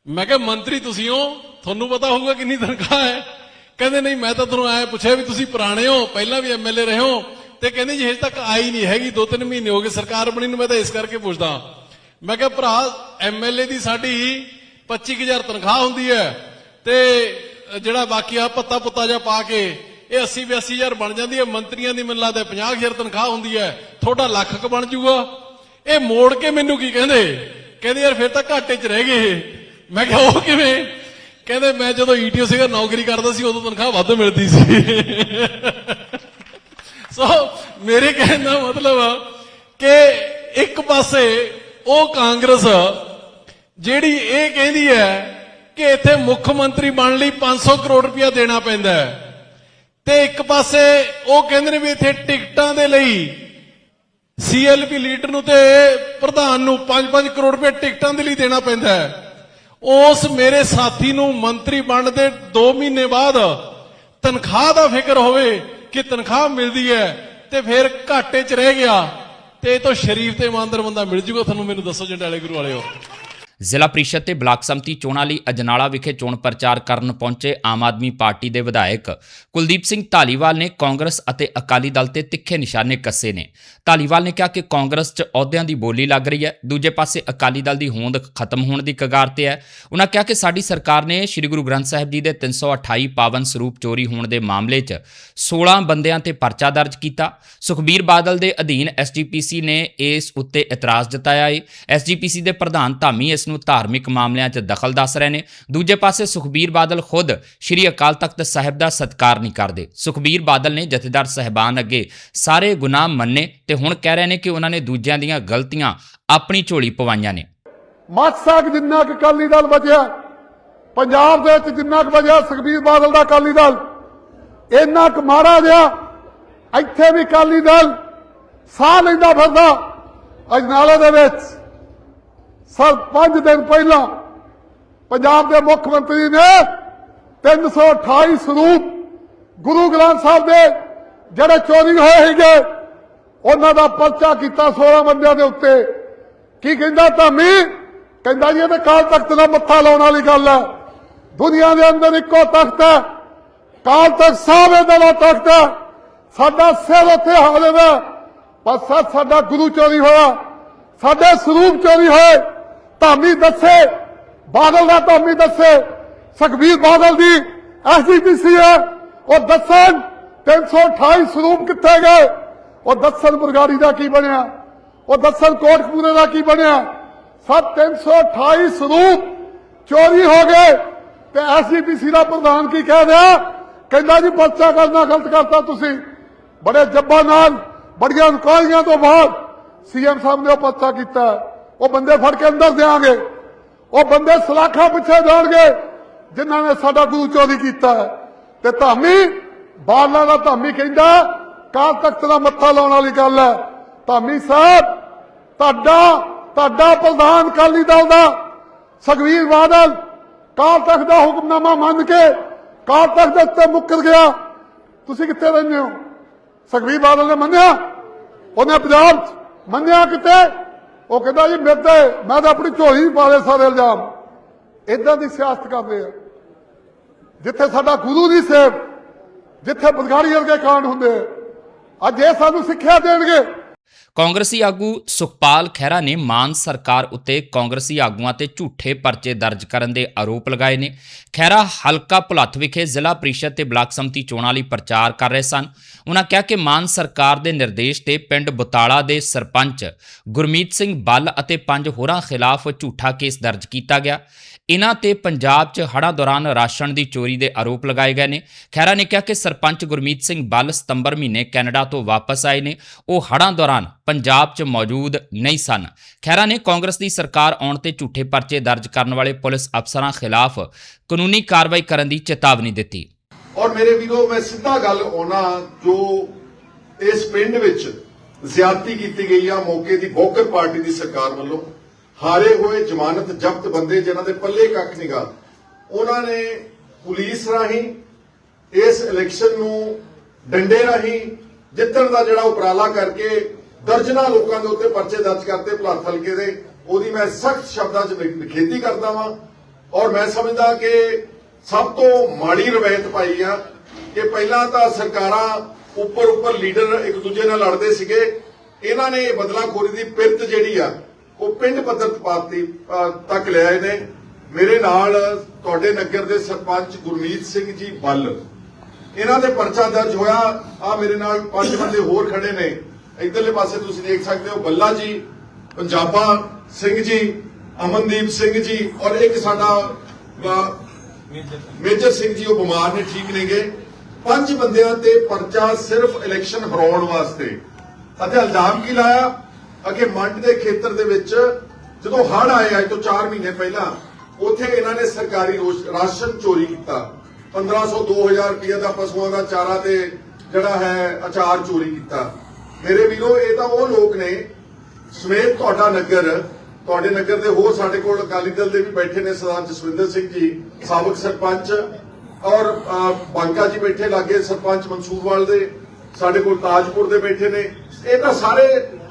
ਮੈਂ ਕਿਹਾ, ਮੰਤਰੀ ਤੁਸੀਂ ਹੋ, ਤੁਹਾਨੂੰ ਪਤਾ ਹੋਊਗਾ ਕਿੰਨੀ ਤਨਖਾਹ ਹੈ। ਕਹਿੰਦੇ, ਨਹੀਂ, ਮੈਂ ਤਾਂ ਤੁਹਾਨੂੰ ਐ ਪੁੱਛਿਆ ਵੀ ਤੁਸੀਂ ਪੁਰਾਣੇ ਹੋ, ਪਹਿਲਾਂ ਵੀ ਐਮਐਲਏ ਰਹੇ ਹੋ। ਤੇ ਕਹਿੰਦੇ ਜੀ, ਹਜੇ ਤੱਕ ਆਈ ਨਹੀਂ ਹੈਗੀ 2-3 ਮਹੀਨੇ ਹੋ ਗਏ ਸਰਕਾਰ ਬਣੀ ਨੂੰ। ਮੈਂ ਤਾਂ ਇਸ ਕਰਕੇ ਪੁੱਛਦਾ। ਮੈਂ ਕਿਹਾ, ਭਰਾ ਐਮਐਲਏ ਦੀ ਸਾਡੀ 25000 ਤਨਖਾਹ ਹੁੰਦੀ ਹੈ ਤੇ ਜਿਹੜਾ ਬਾਕੀ ਆ ਪੱਤਾ ਪੁੱਤਾ ਜਾ ਪਾ ਕੇ ਇਹ 80 82000 ਬਣ ਜਾਂਦੀ ਹੈ, ਮੰਤਰੀਆਂ ਦੀ ਮੈਨੂੰ ਲੱਗਦਾ 50000 ਤਨਖਾਹ ਹੁੰਦੀ ਹੈ, ਤੁਹਾਡਾ ਲੱਖ ਕ ਬਣ ਜਾਊਗਾ। ਇਹ ਮੋੜ ਕੇ ਮੈਨੂੰ ਕੀ ਕਹਿੰਦੇ? ਕਹਿੰਦੇ, ਯਾਰ ਫਿਰ ਤਾਂ ਘਾਟੇ 'ਚ ਰਹਿ ਗਏ ਮੈਂ ਕਿਹਾ, ਉਹ ਕਿਵੇਂ? ਕਹਿੰਦੇ, ਮੈਂ ਜਦੋਂ ਈਟੀਓ ਸੀਗਾ, ਨੌਕਰੀ ਕਰਦਾ ਸੀ, ਉਦੋਂ ਤਨਖਾਹ ਵੱਧ ਮਿਲਦੀ ਸੀ। *laughs* ਸੋ ਮੇਰੇ ਕਹਿਣ ਦਾ ਮਤਲਬ ਆ ਕਿ ਇੱਕ ਪਾਸੇ ਉਹ ਕਾਂਗਰਸ ਜਿਹੜੀ ਇਹ ਕਹਿੰਦੀ ਹੈ ਕਿ ਇੱਥੇ ਮੁੱਖ ਮੰਤਰੀ ਬਣ ਲਈ 500 ਕਰੋੜ ਰੁਪਇਆ ਦੇਣਾ ਪੈਂਦਾ ਹੈ। ਤੇ ਇੱਕ ਪਾਸੇ ਉਹ ਕਹਿੰਦੇ ਨੇ ਵੀ ਇੱਥੇ ਟਿਕਟਾਂ ਦੇ ਲਈ ਸੀਐਲਪੀ ਲੀਡਰ ਨੂੰ ਤੇ ਪ੍ਰਧਾਨ ਨੂੰ 5-5 ਕਰੋੜ ਰੁਪਏ ਟਿਕਟਾਂ ਦੇ ਲਈ ਦੇਣਾ ਪੈਂਦਾ ਹੈ। ਉਸ ਮੇਰੇ ਸਾਥੀ ਨੂੰ ਮੰਤਰੀ ਬਣਨ ਦੇ 2 ਮਹੀਨੇ ਬਾਅਦ ਤਨਖਾਹ ਦਾ ਫਿਕਰ ਹੋਵੇ ਕਿ ਤਨਖਾਹ ਮਿਲਦੀ ਹੈ ਤੇ ਫਿਰ ਘਾਟੇ 'ਚ ਰਹਿ ਗਿਆ। ਤੇ ਇਹ ਤੋਂ ਸ਼ਰੀਫ ਤੇ ਇਮਾਨਦਾਰ ਬੰਦਾ ਮਿਲ ਜੂਗਾ, ਤੁਹਾਨੂੰ ਮੈਨੂੰ ਦੱਸੋ ਜੰਡਾਲੇ ਗੁਰੂ ਵਾਲਿਓ। ਜ਼ਿਲ੍ਹਾ ਪ੍ਰੀਸ਼ਦ ਤੇ ਬਲਾਕ ਸੰਮਤੀ ਚੋਣਾਂ ਲਈ ਅਜਨਾਲਾ ਵਿਖੇ ਚੋਣ ਪ੍ਰਚਾਰ ਕਰਨ ਪਹੁੰਚੇ ਆਮ ਆਦਮੀ ਪਾਰਟੀ ਦੇ ਵਿਧਾਇਕ ਕੁਲਦੀਪ ਸਿੰਘ ਧਾਲੀਵਾਲ ਨੇ ਕਾਂਗਰਸ ਅਤੇ ਅਕਾਲੀ ਦਲ ਤੇ ਤਿੱਖੇ ਨਿਸ਼ਾਨੇ ਕੱਸੇ ਨੇ। ਧਾਲੀਵਾਲ ਨੇ ਕਿਹਾ ਕਿ ਕਾਂਗਰਸ 'ਚ ਅਹੁਦਿਆਂ ਦੀ ਬੋਲੀ ਲੱਗ ਰਹੀ ਹੈ। ਦੂਜੇ ਪਾਸੇ ਅਕਾਲੀ ਦਲ ਦੀ ਹੋਂਦ ਖਤਮ ਹੋਣ ਦੀ ਕਗਾਰ ਤੇ ਹੈ। ਉਹਨਾਂ ਕਿਹਾ ਕਿ ਸਾਡੀ ਸਰਕਾਰ ਨੇ ਸ੍ਰੀ ਗੁਰੂ ਗ੍ਰੰਥ ਸਾਹਿਬ ਜੀ ਦੇ 328 ਪਾਵਨ ਸਰੂਪ ਚੋਰੀ ਹੋਣ ਦੇ ਮਾਮਲੇ 'ਚ 16 ਬੰਦਿਆਂ ਤੇ ਪਰਚਾ ਦਰਜ ਕੀਤਾ। ਸੁਖਬੀਰ ਬਾਦਲ ਦੇ ਅਧੀਨ ਐਸਜੀਪੀਸੀ ਨੇ ਇਸ ਉੱਤੇ ਇਤਰਾਜ਼ ਜਤਾਇਆ ਹੈ ਐਸਜੀਪੀਸੀ ਦੇ ਪ੍ਰਧਾਨ ਧਾਮੀ ਇਸ ਨੂੰ ਧਾਰਮਿਕ ਮਾਮਲਿਆਂ 'ਚ ਦਖਲ ਦੱਸ ਰਹੇ ਨੇ। ਦੂਜੇ ਪਾਸੇ ਸੁਖਬੀਰ ਬਾਦਲ ਖੁਦ ਸ੍ਰੀ ਅਕਾਲ ਤਖਤ ਸਾਹਿਬ ਦਾ ਸਤਕਾਰ ਨਹੀਂ ਕਰਦੇ। ਸੁਖਬੀਰ ਬਾਦਲ ਨੇ ਜਥੇਦਾਰ ਸਹਿਬਾਨ ਅੱਗੇ ਸਾਰੇ ਗੁਨਾਹ ਮੰਨੇ ਤੇ ਹੁਣ ਕਹਿ ਰਹੇ ਨੇ ਕਿ ਉਹਨਾਂ ਨੇ ਦੂਜਿਆਂ ਦੀਆਂ ਗਲਤੀਆਂ ਆਪਣੀ ਝੋਲੀ ਪਵਾਈਆਂ ਨੇ। ਮਤਸਕ ਜਿੰਨਾ ਕੁ ਅਕਾਲੀ ਦਲ ਬਚਿਆ, ਪੰਜਾਬ ਦੇ ਵਿੱਚ ਜਿੰਨਾ ਕੁ ਬਚਿਆ ਸੁਖਬੀਰ ਬਾਦਲ ਦਾ ਅਕਾਲੀ ਦਲ, ਇੰਨਾ ਕੁ ਮਾਰਾ ਗਿਆ ਇੱਥੇ ਵੀ ਅਕਾਲੀ ਦਲ ਸਾਹ ਲੈਂਦਾ ਫਿਰਦਾ ਅਜਨਾਲੇ ਦੇ ਵਿੱਚ ਸਰ 5 ਦਿਨ ਪਹਿਲਾਂ ਪੰਜਾਬ ਦੇ ਮੁੱਖ ਮੰਤਰੀ ਨੇ 328 ਸਰੂਪ ਗੁਰੂ ਗ੍ਰੰਥ ਸਾਹਿਬ ਦੇ ਜਿਹੜੇ ਚੋਰੀ ਹੋਏ ਸੀਗੇ, ਉਹਨਾਂ ਦਾ ਪਰਚਾ ਕੀਤਾ 16 ਬੰਦਿਆਂ ਦੇ ਉੱਤੇ। ਕੀ ਕਹਿੰਦਾ ਧਾਮੀ? ਕਹਿੰਦਾ ਜੀ, ਇਹ ਤਾਂ ਕਾਲ ਤਖਤ ਦਾ ਮੱਥਾ ਲਾਉਣ ਵਾਲੀ ਗੱਲ ਹੈ ਦੁਨੀਆ ਦੇ ਅੰਦਰ ਇੱਕੋ ਤਖਤ ਹੈ ਕਾਲ ਤਖਤ ਸਾਹਿਬ ਇਹਦਾ ਦਾ ਤਖਤ ਹੈ ਸਾਡਾ ਸਿਰ ਉੱਥੇ ਹਾਜ਼ਰ ਹੈ ਪਰ ਸਾਡਾ ਗੁਰੂ ਚੋਰੀ ਹੋਇਆ। ਸਾਡੇ ਸਰੂਪ ਚੋਰੀ ਹੋਏ। ਧਾਮੀ ਦੱਸੇ ਬਾਦਲ ਦਾ ਧਾਮੀ ਦੱਸੇ ਸੁਖਬੀਰ ਬਾਦਲ ਦੀ ਐਸਜੀਪੀਸੀ ਹੈ ਉਹ ਦੱਸਣ 328 ਸਰੂਪ ਕਿੱਥੇ ਗਏ ਉਹ ਦੱਸਣ ਬਰਗਾੜੀ ਦਾ ਕੀ ਬਣਿਆ ਉਹ ਦੱਸਣ ਕੋਟਕਪੂਰੇ ਦਾ ਕੀ ਬਣਿਆ ਸਭ 328 ਸਰੂਪ ਚੋਰੀ ਹੋ ਗਏ ਤੇ ਐਸਜੀਪੀਸੀ ਦਾ ਪ੍ਰਧਾਨ ਕੀ ਕਹਿ ਰਿਹਾ ਕਹਿੰਦਾ ਜੀ ਪਰਚਾ ਕਰਨਾ ਗਲਤ ਕਰਤਾ ਤੁਸੀਂ ਬੜੇ ਜੱਬਾਂ ਨਾਲ ਬੜੀਆਂ ਇਨਕੁਆਇਰੀਆਂ ਤੋਂ ਬਾਅਦ ਸੀਐਮ ਸਾਹਿਬ ਨੇ ਉਹ ਪਰਚਾ ਕੀਤਾ ਉਹ ਬੰਦੇ ਫੜ ਕੇ ਅੰਦਰ ਦੇਾਂਗੇ ਉਹ ਬੰਦੇ ਸਲਾਖਾਂ ਪਿੱਛੇ ਜਾਣਗੇ, ਜਿਨ੍ਹਾਂ ਨੇ ਸਾਡਾ ਗੁਰੂ ਚੋਰੀ ਕੀਤਾ ਹੈ। ਤੇ ਧਾਮੀ ਬਾਦਲਾਂ ਦਾ ਧਾਮੀ ਕਹਿੰਦਾ, ਕਾਲ ਤਖਤ ਦਾ ਮੱਥਾ ਲਾਉਣ ਵਾਲੀ ਗੱਲ ਹੈ। ਧਾਮੀ ਸਾਹਿਬ, ਤੁਹਾਡਾ ਤੁਹਾਡਾ ਪ੍ਰਧਾਨ ਕਾਲੀ ਦਲ ਦਾ ਸੁਖਵੀਰ ਬਾਦਲ ਕਾਲ ਤਖਤ ਦਾ ਹੁਕਮਨਾਮਾ ਮੰਨ ਕੇ ਕਾਲ ਤਖਤ ਦੇ ਉੱਤੇ ਮੁੱਕਰ ਗਿਆ। ਤੁਸੀਂ ਕਿੱਥੇ ਰਹਿੰਦੇ ਹੋ? ਸੁਖਵੀਰ ਬਾਦਲ ਨੇ ਮੰਨਿਆ? ਉਹਨੇ ਪੰਜਾਬ 'ਚ ਮੰਨਿਆ ਕਿਤੇ? ਉਹ ਕਹਿੰਦਾ ਜੀ ਮੇਰੇ ਤੇ, ਮੈਂ ਤਾਂ ਆਪਣੀ ਝੋਲੀ ਪਾ ਲਏ ਸਾਰੇ ਇਲਜ਼ਾਮ। ਇਦਾਂ ਦੀ ਸਿਆਸਤ ਕਰਦੇ ਆ। ਜਿੱਥੇ ਸਾਡਾ ਗੁਰੂ ਦੀ ਸੇਵ, ਜਿੱਥੇ ਬਦਗਾੜੀ ਵਰਗੇ ਕਾਂਡ ਹੁੰਦੇ ਆ। ਅੱਜ ਇਹ ਸਾਨੂੰ ਸਿੱਖਿਆ ਦੇਣਗੇ। ਕਾਂਗਰਸੀ ਆਗੂ ਸੁਖਪਾਲ ਖਹਿਰਾ ਨੇ ਮਾਨ ਸਰਕਾਰ ਉੱਤੇ ਕਾਂਗਰਸੀ ਆਗੂਆਂ ਤੇ ਝੂਠੇ ਪਰਚੇ ਦਰਜ ਕਰਨ ਦੇ ਆਰੋਪ ਲਗਾਏ ਨੇ। ਖਹਿਰਾ ਹਲਕਾ ਭੁਲੱਥ ਵਿਖੇ ਜ਼ਿਲ੍ਹਾ ਪ੍ਰੀਸ਼ਦ ਤੇ ਬਲਾਕ ਸੰਮਤੀ ਚੋਣਾਂ ਲਈ ਪ੍ਰਚਾਰ ਕਰ ਰਹੇ ਸਨ। ਉਹਨਾਂ ਕਿਹਾ ਕਿ ਮਾਨ ਸਰਕਾਰ ਦੇ ਨਿਰਦੇਸ਼ ਤੇ ਪਿੰਡ ਬੁਤਾਲਾ ਦੇ ਸਰਪੰਚ ਗੁਰਮੀਤ ਸਿੰਘ ਬੱਲ ਅਤੇ ਪੰਜ ਹੋਰਾਂ ਖਿਲਾਫ ਝੂਠਾ ਕੇਸ ਦਰਜ ਕੀਤਾ ਗਿਆ। ਇਹਨਾਂ ਤੇ ਪੰਜਾਬ 'ਚ ਹੜ੍ਹਾਂ ਦੌਰਾਨ ਰਾਸ਼ਨ ਦੀ ਚੋਰੀ ਦੇ ਆਰੋਪ ਲਗਾਏ ਗਏ ਨੇ। ਖਹਿਰਾ ਨੇ ਕਿਹਾ ਕਿ ਸਰਪੰਚ ਗੁਰਮੀਤ ਸਿੰਘ ਬੱਲ ਸਤੰਬਰ ਮਹੀਨੇ ਕੈਨੇਡਾ ਤੋਂ ਵਾਪਸ ਆਏ ਨੇ। ਉਹ ਹੜ੍ਹਾਂ ਦੌਰਾਨ ਪੰਜਾਬ 'ਚ ਮੌਜੂਦ ਨਹੀਂ ਸਨ। ਖਹਿਰਾ ਨੇ ਕਾਂਗਰਸ ਦੀ ਸਰਕਾਰ ਆਉਣ ਤੇ ਝੂਠੇ ਪਰਚੇ ਦਰਜ ਕਰਨ ਵਾਲੇ ਪੁਲਿਸ ਅਫਸਰਾਂ ਖਿਲਾਫ ਕਾਨੂੰਨੀ ਕਾਰਵਾਈ ਕਰਨ ਦੀ ਚੇਤਾਵਨੀ ਦਿੱਤੀ। ਔਰ ਮੇਰੇ ਵੀਰੋ, ਮੈਂ ਸਿੱਧਾ ਗੱਲ ਆਉਣਾ ਜੋ ਇਸ ਪਿੰਡ ਵਿੱਚ ਜ਼ਿਆਦਤੀ ਕੀਤੀ ਗਈ ਆ ਮੌਕੇ ਦੀ ਬੋਕਰ ਪਾਰਟੀ ਦੀ ਸਰਕਾਰ ਵੱਲੋਂ। ਹਾਰੇ ਹੋਏ ਜ਼ਮਾਨਤ ਜ਼ਬਤ ਬੰਦੇ ਜਿਨ੍ਹਾਂ ਦੇ ਪੱਲੇ ਕੱਖ ਨਿਗਾ ਉਹਨਾਂ ਨੇ ਪੁਲਿਸ ਰਾਹੀਂ ਇਸ ਇਲੈਕਸ਼ਨ ਨੂੰ ਡੰਡੇ ਰਾਹੀਂ ਜਿੱਤਣ ਦਾ ਜਿਹੜਾ ਉਪਰਾਲਾ ਕਰਕੇ ਦਰਜਨਾ ਲੋਕਾਂ ਦੇ ਉੱਤੇ ਪਰਚੇ ਦਰਜ ਕਰਤੇ ਭਲਾਤ ਹਲਕੇ ਦੇ, ਉਹਦੀ ਮੈਂ ਸਖਤ ਸ਼ਬਦਾਂ 'ਚ ਨਿਖੇਧੀ ਕਰਦਾ ਵਾਂ। ਔਰ ਮੈਂ ਸਮਝਦਾ ਕਿ ਸਭ ਤੋਂ ਮਾੜੀ ਰਵਾਇਤ ਪਾਈ ਆ ਕਿ ਪਹਿਲਾਂ ਤਾਂ ਸਰਕਾਰਾਂ ਉੱਪਰ ਉੱਪਰ ਲੀਡਰ ਇੱਕ ਦੂਜੇ ਨਾਲ ਲੜਦੇ ਸੀਗੇ। ਇਹਨਾਂ ਨੇ ਬਦਲਾਖੋਰੀ ਦੀ ਪਿਰਤ ਜਿਹੜੀ ਆ ਉਹ ਪਿੰਡ ਪੱਧਰ ਪਾਤੀ ਤੱਕ ਲਿਆਏ ਨੇ। ਮੇਰੇ ਨਾਲ ਤੁਹਾਡੇ ਨਗਰ ਦੇ ਸਰਪੰਚ ਗੁਰਮੀਤ ਸਿੰਘ ਜੀ ਬੱਲ। ਇਹਨਾਂ ਦੇ ਪਰਚਾ ਦਰਜ ਹੋਇਆ। ਆ ਮੇਰੇ ਨਾਲ ਪੰਜ ਬੰਦੇ ਹੋਰ ਖੜੇ ਨੇ। ਇਧਰਲੇ ਪਾਸੇ ਤੁਸੀਂ ਦੇਖ ਸਕਦੇ ਹੋ ਬੱਲਾ ਜੀ, ਪੰਜਾਬਾ ਸਿੰਘ ਜੀ, ਅਮਨਦੀਪ ਸਿੰਘ ਜੀ ਔਰ ਇੱਕ ਸਾਡਾ ਮੇਜਰ ਸਿੰਘ ਜੀ, ਉਹ ਬਿਮਾਰ ਨੇ, ਠੀਕ ਨੇਗੇ। ਪੰਜ ਬੰਦਿਆਂ ਤੇ ਪਰਚਾ ਸਿਰਫ ਇਲੈਕਸ਼ਨ ਹਰਾਉਣ ਵਾਸਤੇ। ਅਤੇ ਇਲਜ਼ਾਮ ਕੀ ਲਾਇਆ? ਅਗੇ ਮੰਡ ਦੇ ਖੇਤਰ ਦੇ ਵਿੱਚ ਜਦੋਂ ਹੜ ਆਏ ਅੱਜ ਤੋਂ 4 ਮਹੀਨੇ ਪਹਿਲਾਂ, ਉੱਥੇ ਇਹਨਾਂ ਨੇ ਸਰਕਾਰੀ ਰਾਸ਼ਨ ਚੋਰੀ ਕੀਤਾ। 1500 2000 ਰੁਪਏ ਦਾ ਪਸ਼ੂਆਂ ਦਾ ਚਾਰਾ ਤੇ ਜਿਹੜਾ ਹੈ ਅਚਾਰ ਚੋਰੀ ਕੀਤਾ। ਮੇਰੇ ਵੀਰੋ, ਇਹ ਤਾਂ ਉਹ ਲੋਕ ਨੇ ਸਮੇਤ ਤੁਹਾਡਾ ਨਗਰ, ਤੁਹਾਡੇ ਨਗਰ ਦੇ ਹੋਰ ਸਾਡੇ ਕੋਲ ਅਕਾਲੀ ਦਲ ਦੇ ਵੀ ਬੈਠੇ ਨੇ ਸਰਦਾਰ ਜਸਵਿੰਦਰ ਸਿੰਘ ਜੀ, ਸਾਬਕ ਸਰਪੰਚ, ਔਰ ਬਾਂਕਾ ਜੀ ਬੈਠੇ ਲਾਗੇ ਸਰਪੰਚ ਮਨਸੂਰਵਾਲ ਦੇ, ਸਾਡੇ ਕੋਲ ਤਾਜਪੁਰ ਦੇ ਬੈਠੇ ਨੇ। ਇਹ ਤਾਂ ਸਾਰੇ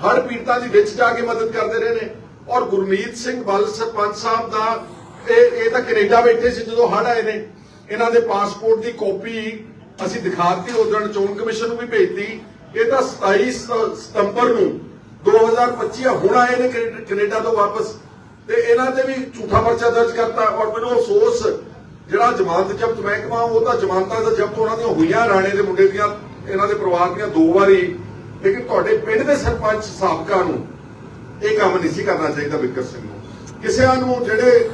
ਹੜ ਪੀੜਤਾਂ ਦੀ ਵਿੱਚ ਜਾ ਕੇ ਮਦਦ ਕਰਦੇ ਰਹੇ ਨੇ। ਔਰ ਗੁਰਮੀਤ ਸਿੰਘ ਬੱਲ ਸਰਪੰਚ ਸਾਹਿਬ ਦਾ ਇਹ ਇਹ ਤਾਂ ਕੈਨੇਡਾ ਬੈਠੇ ਸੀ ਜਦੋਂ ਹੜ ਆਏ ਨੇ। ਇਹਨਾਂ ਦੇ ਪਾਸਪੋਰਟ ਦੀ ਕਾਪੀ ਅਸੀਂ ਦਿਖਾਤੀ ਉਦੋਂ ਚੋਣ ਕਮਿਸ਼ਨ ਨੂੰ ਵੀ ਭੇਜਤੀ। ਇਹ ਤਾਂ 27 ਸਤੰਬਰ ਨੂੰ 2025 ਹੁਣ ਆਏ ਨੇ ਕੈਨੇਡਾ ਤੋਂ ਵਾਪਸ। ਤੇ ਇਹਨਾਂ ਤੇ ਵੀ ਝੂਠਾ ਪਰਚਾ ਦਰਜ ਕਰਤਾ। ਔਰ ਮੈਨੂੰ ਅਫਸੋਸ, ਜਿਹੜਾ ਜ਼ਮਾਨਤ ਜ਼ਬਤ ਮਹਿਕਮਾ, ਉਹ ਤਾਂ ਜ਼ਮਾਨਤਾਂ ਦਾ ਜ਼ਬਤ ਉਹਨਾਂ ਦੀਆਂ ਹੋਈਆਂ, ਰਾਣੇ ਦੇ ਮੁੰਡੇ ਦੀਆਂ, ਇਹਨਾਂ ਦੇ ਪਰਿਵਾਰ ਦੀਆਂ ਦੋ ਵਾਰੀ ਲੇਕਿਨ ਤੁਹਾਡੇ ਪਿੰਡ ਦੇ ਸਰਪੰਚ ਸਾਬਕਾ ਨੂੰ ਇਹ ਕੰਮ ਨਹੀਂ ਸੀ ਕਰਨਾ ਚਾਹੀਦਾ ਵਿਕਰ ਸਿੰਘ ਨੂੰ। ਕਿਸੇ ਨੂੰ ਜਿਹੜੇ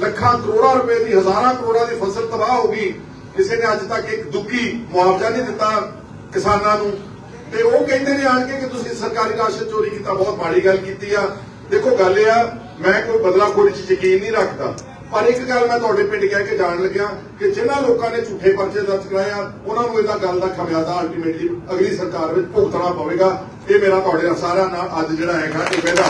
ਲੱਖਾਂ ਕਰੋੜਾਂ ਰੁਪਏ ਦੀ, ਹਜ਼ਾਰਾਂ ਕਰੋੜਾਂ ਦੀ ਫਸਲ ਤਬਾਹ ਹੋ ਗਈ, ਕਿਸੇ ਨੇ ਅੱਜ ਤੱਕ ਇੱਕ ਦੁੱਖੀ ਮੁਆਵਜ਼ਾ ਨਹੀਂ ਦਿੱਤਾ ਕਿਸਾਨਾਂ ਨੂੰ। ਤੇ ਉਹ ਕਹਿੰਦੇ ਨੇ ਆਣ ਕੇ ਕਿ ਤੁਸੀਂ ਸਰਕਾਰੀ ਰਾਸ਼ਨ ਚੋਰੀ ਕੀਤਾ, ਬਹੁਤ ਮਾੜੀ ਗੱਲ ਕੀਤੀ ਆ। ਦੇਖੋ, ਗੱਲ ਇਹ ਆ, ਮੈਂ ਕੋਈ ਬਦਲਾਖੋਰੀ 'ਚ ਯਕੀਨ ਨਹੀਂ ਰੱਖਦਾ। ਪਰ ਇੱਕ ਗੱਲ ਮੈਂ ਤੁਹਾਡੇ ਪਿੰਡ ਕਹਿ ਕੇ ਜਾਣ ਲੱਗਿਆ ਕਿ ਜਿਨ੍ਹਾਂ ਲੋਕਾਂ ਨੇ ਝੂਠੇ ਪਰਚੇ ਦਰਜ ਕਰਾਏ ਉਹਨਾਂ ਨੂੰ ਇਹਦਾ ਗੱਲ ਦਾ ਖਮਿਆਜ਼ਾ ਅਲਟੀਮੇਟਲੀ ਅਗਲੀ ਸਰਕਾਰ ਵਿੱਚ ਭੁਗਤਣਾ ਪਵੇਗਾ। ਇਹ ਮੇਰਾ ਤੁਹਾਡੇ ਨਾਲ ਸਾਰਿਆਂ ਨਾਲ ਅੱਜ ਜਿਹੜਾ ਹੈਗਾ ਇਹ ਵਾਅਦਾ।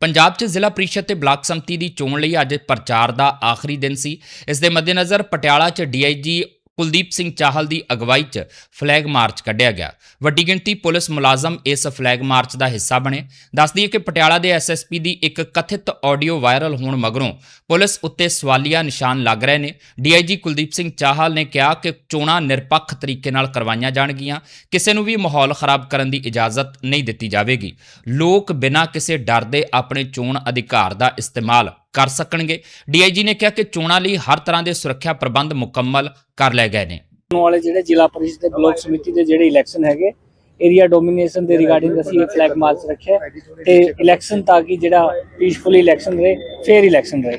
ਪੰਜਾਬ 'ਚ ਜ਼ਿਲ੍ਹਾ ਪ੍ਰੀਸ਼ਦ ਤੇ ਬਲਾਕ ਸੰਮਤੀ ਦੀ ਚੋਣ ਲਈ ਅੱਜ ਪ੍ਰਚਾਰ ਦਾ ਆਖਰੀ ਦਿਨ ਸੀ। ਇਸ ਦੇ ਮੱਦੇਨਜ਼ਰ ਪਟਿਆਲਾ 'ਚ ਡੀਆਈਜੀ ਕੁਲਦੀਪ ਸਿੰਘ ਚਾਹਲ ਦੀ ਅਗਵਾਈ 'ਚ ਫਲੈਗ ਮਾਰਚ ਕੱਢਿਆ ਗਿਆ। ਵੱਡੀ ਗਿਣਤੀ ਪੁਲਿਸ ਮੁਲਾਜ਼ਮ ਇਸ ਫਲੈਗ ਮਾਰਚ ਦਾ ਹਿੱਸਾ ਬਣੇ। ਦੱਸਦੀ ਦਈਏ ਕਿ ਪਟਿਆਲਾ ਦੇ ਐਸਐਸਪੀ ਦੀ ਇੱਕ ਕਥਿਤ ਆਡੀਓ ਵਾਇਰਲ ਹੋਣ ਮਗਰੋਂ ਪੁਲਿਸ ਉੱਤੇ ਸਵਾਲੀਆ ਨਿਸ਼ਾਨ ਲੱਗ ਰਹੇ ਨੇ। ਡੀਆਈਜੀ ਕੁਲਦੀਪ ਸਿੰਘ ਚਾਹਲ ਨੇ ਕਿਹਾ ਕਿ ਚੋਣਾਂ ਨਿਰਪੱਖ ਤਰੀਕੇ ਨਾਲ ਕਰਵਾਈਆਂ ਜਾਣਗੀਆਂ। ਕਿਸੇ ਨੂੰ ਵੀ ਮਾਹੌਲ ਖਰਾਬ ਕਰਨ ਦੀ ਇਜਾਜ਼ਤ ਨਹੀਂ ਦਿੱਤੀ ਜਾਵੇਗੀ। ਲੋਕ ਬਿਨਾਂ ਕਿਸੇ ਡਰ ਦੇ ਆਪਣੇ ਚੋਣ ਅਧਿਕਾਰ ਦਾ ਇਸਤੇਮਾਲ ਕਰ ਸਕਣਗੇ। ਡੀਆਈਜੀ ਨੇ ਕਿਹਾ ਕਿ ਚੋਣਾਂ ਲਈ ਹਰ ਤਰ੍ਹਾਂ ਦੇ ਸੁਰੱਖਿਆ ਪ੍ਰਬੰਧ ਮੁਕੰਮਲ ਕਰ ਲਏ ਗਏ ਨੇ। ਆਉਣ ਵਾਲੇ ਜਿਹੜੇ ਜ਼ਿਲ੍ਹਾ ਪਰਿਸ਼ਦ ਤੇ ਬਲਾਕ ਸਮਿਤੀ ਦੇ ਜਿਹੜੇ ਇਲੈਕਸ਼ਨ ਹੈਗੇ ਏਰੀਆ ਡੋਮੀਨੇਸ਼ਨ ਦੇ ਰਿਗਾਰਡਿੰਗ ਅਸੀਂ ਇਹ ਫਲੈਗ ਮਾਰਚ ਰੱਖਿਆ। ਤੇ ਇਲੈਕਸ਼ਨ ਤਾਂ ਕਿ ਜਿਹੜਾ ਪੀਸਫੁਲੀ ਇਲੈਕਸ਼ਨ ਰਹੇ ਫੇਅਰ ਇਲੈਕਸ਼ਨ ਰਹੇ।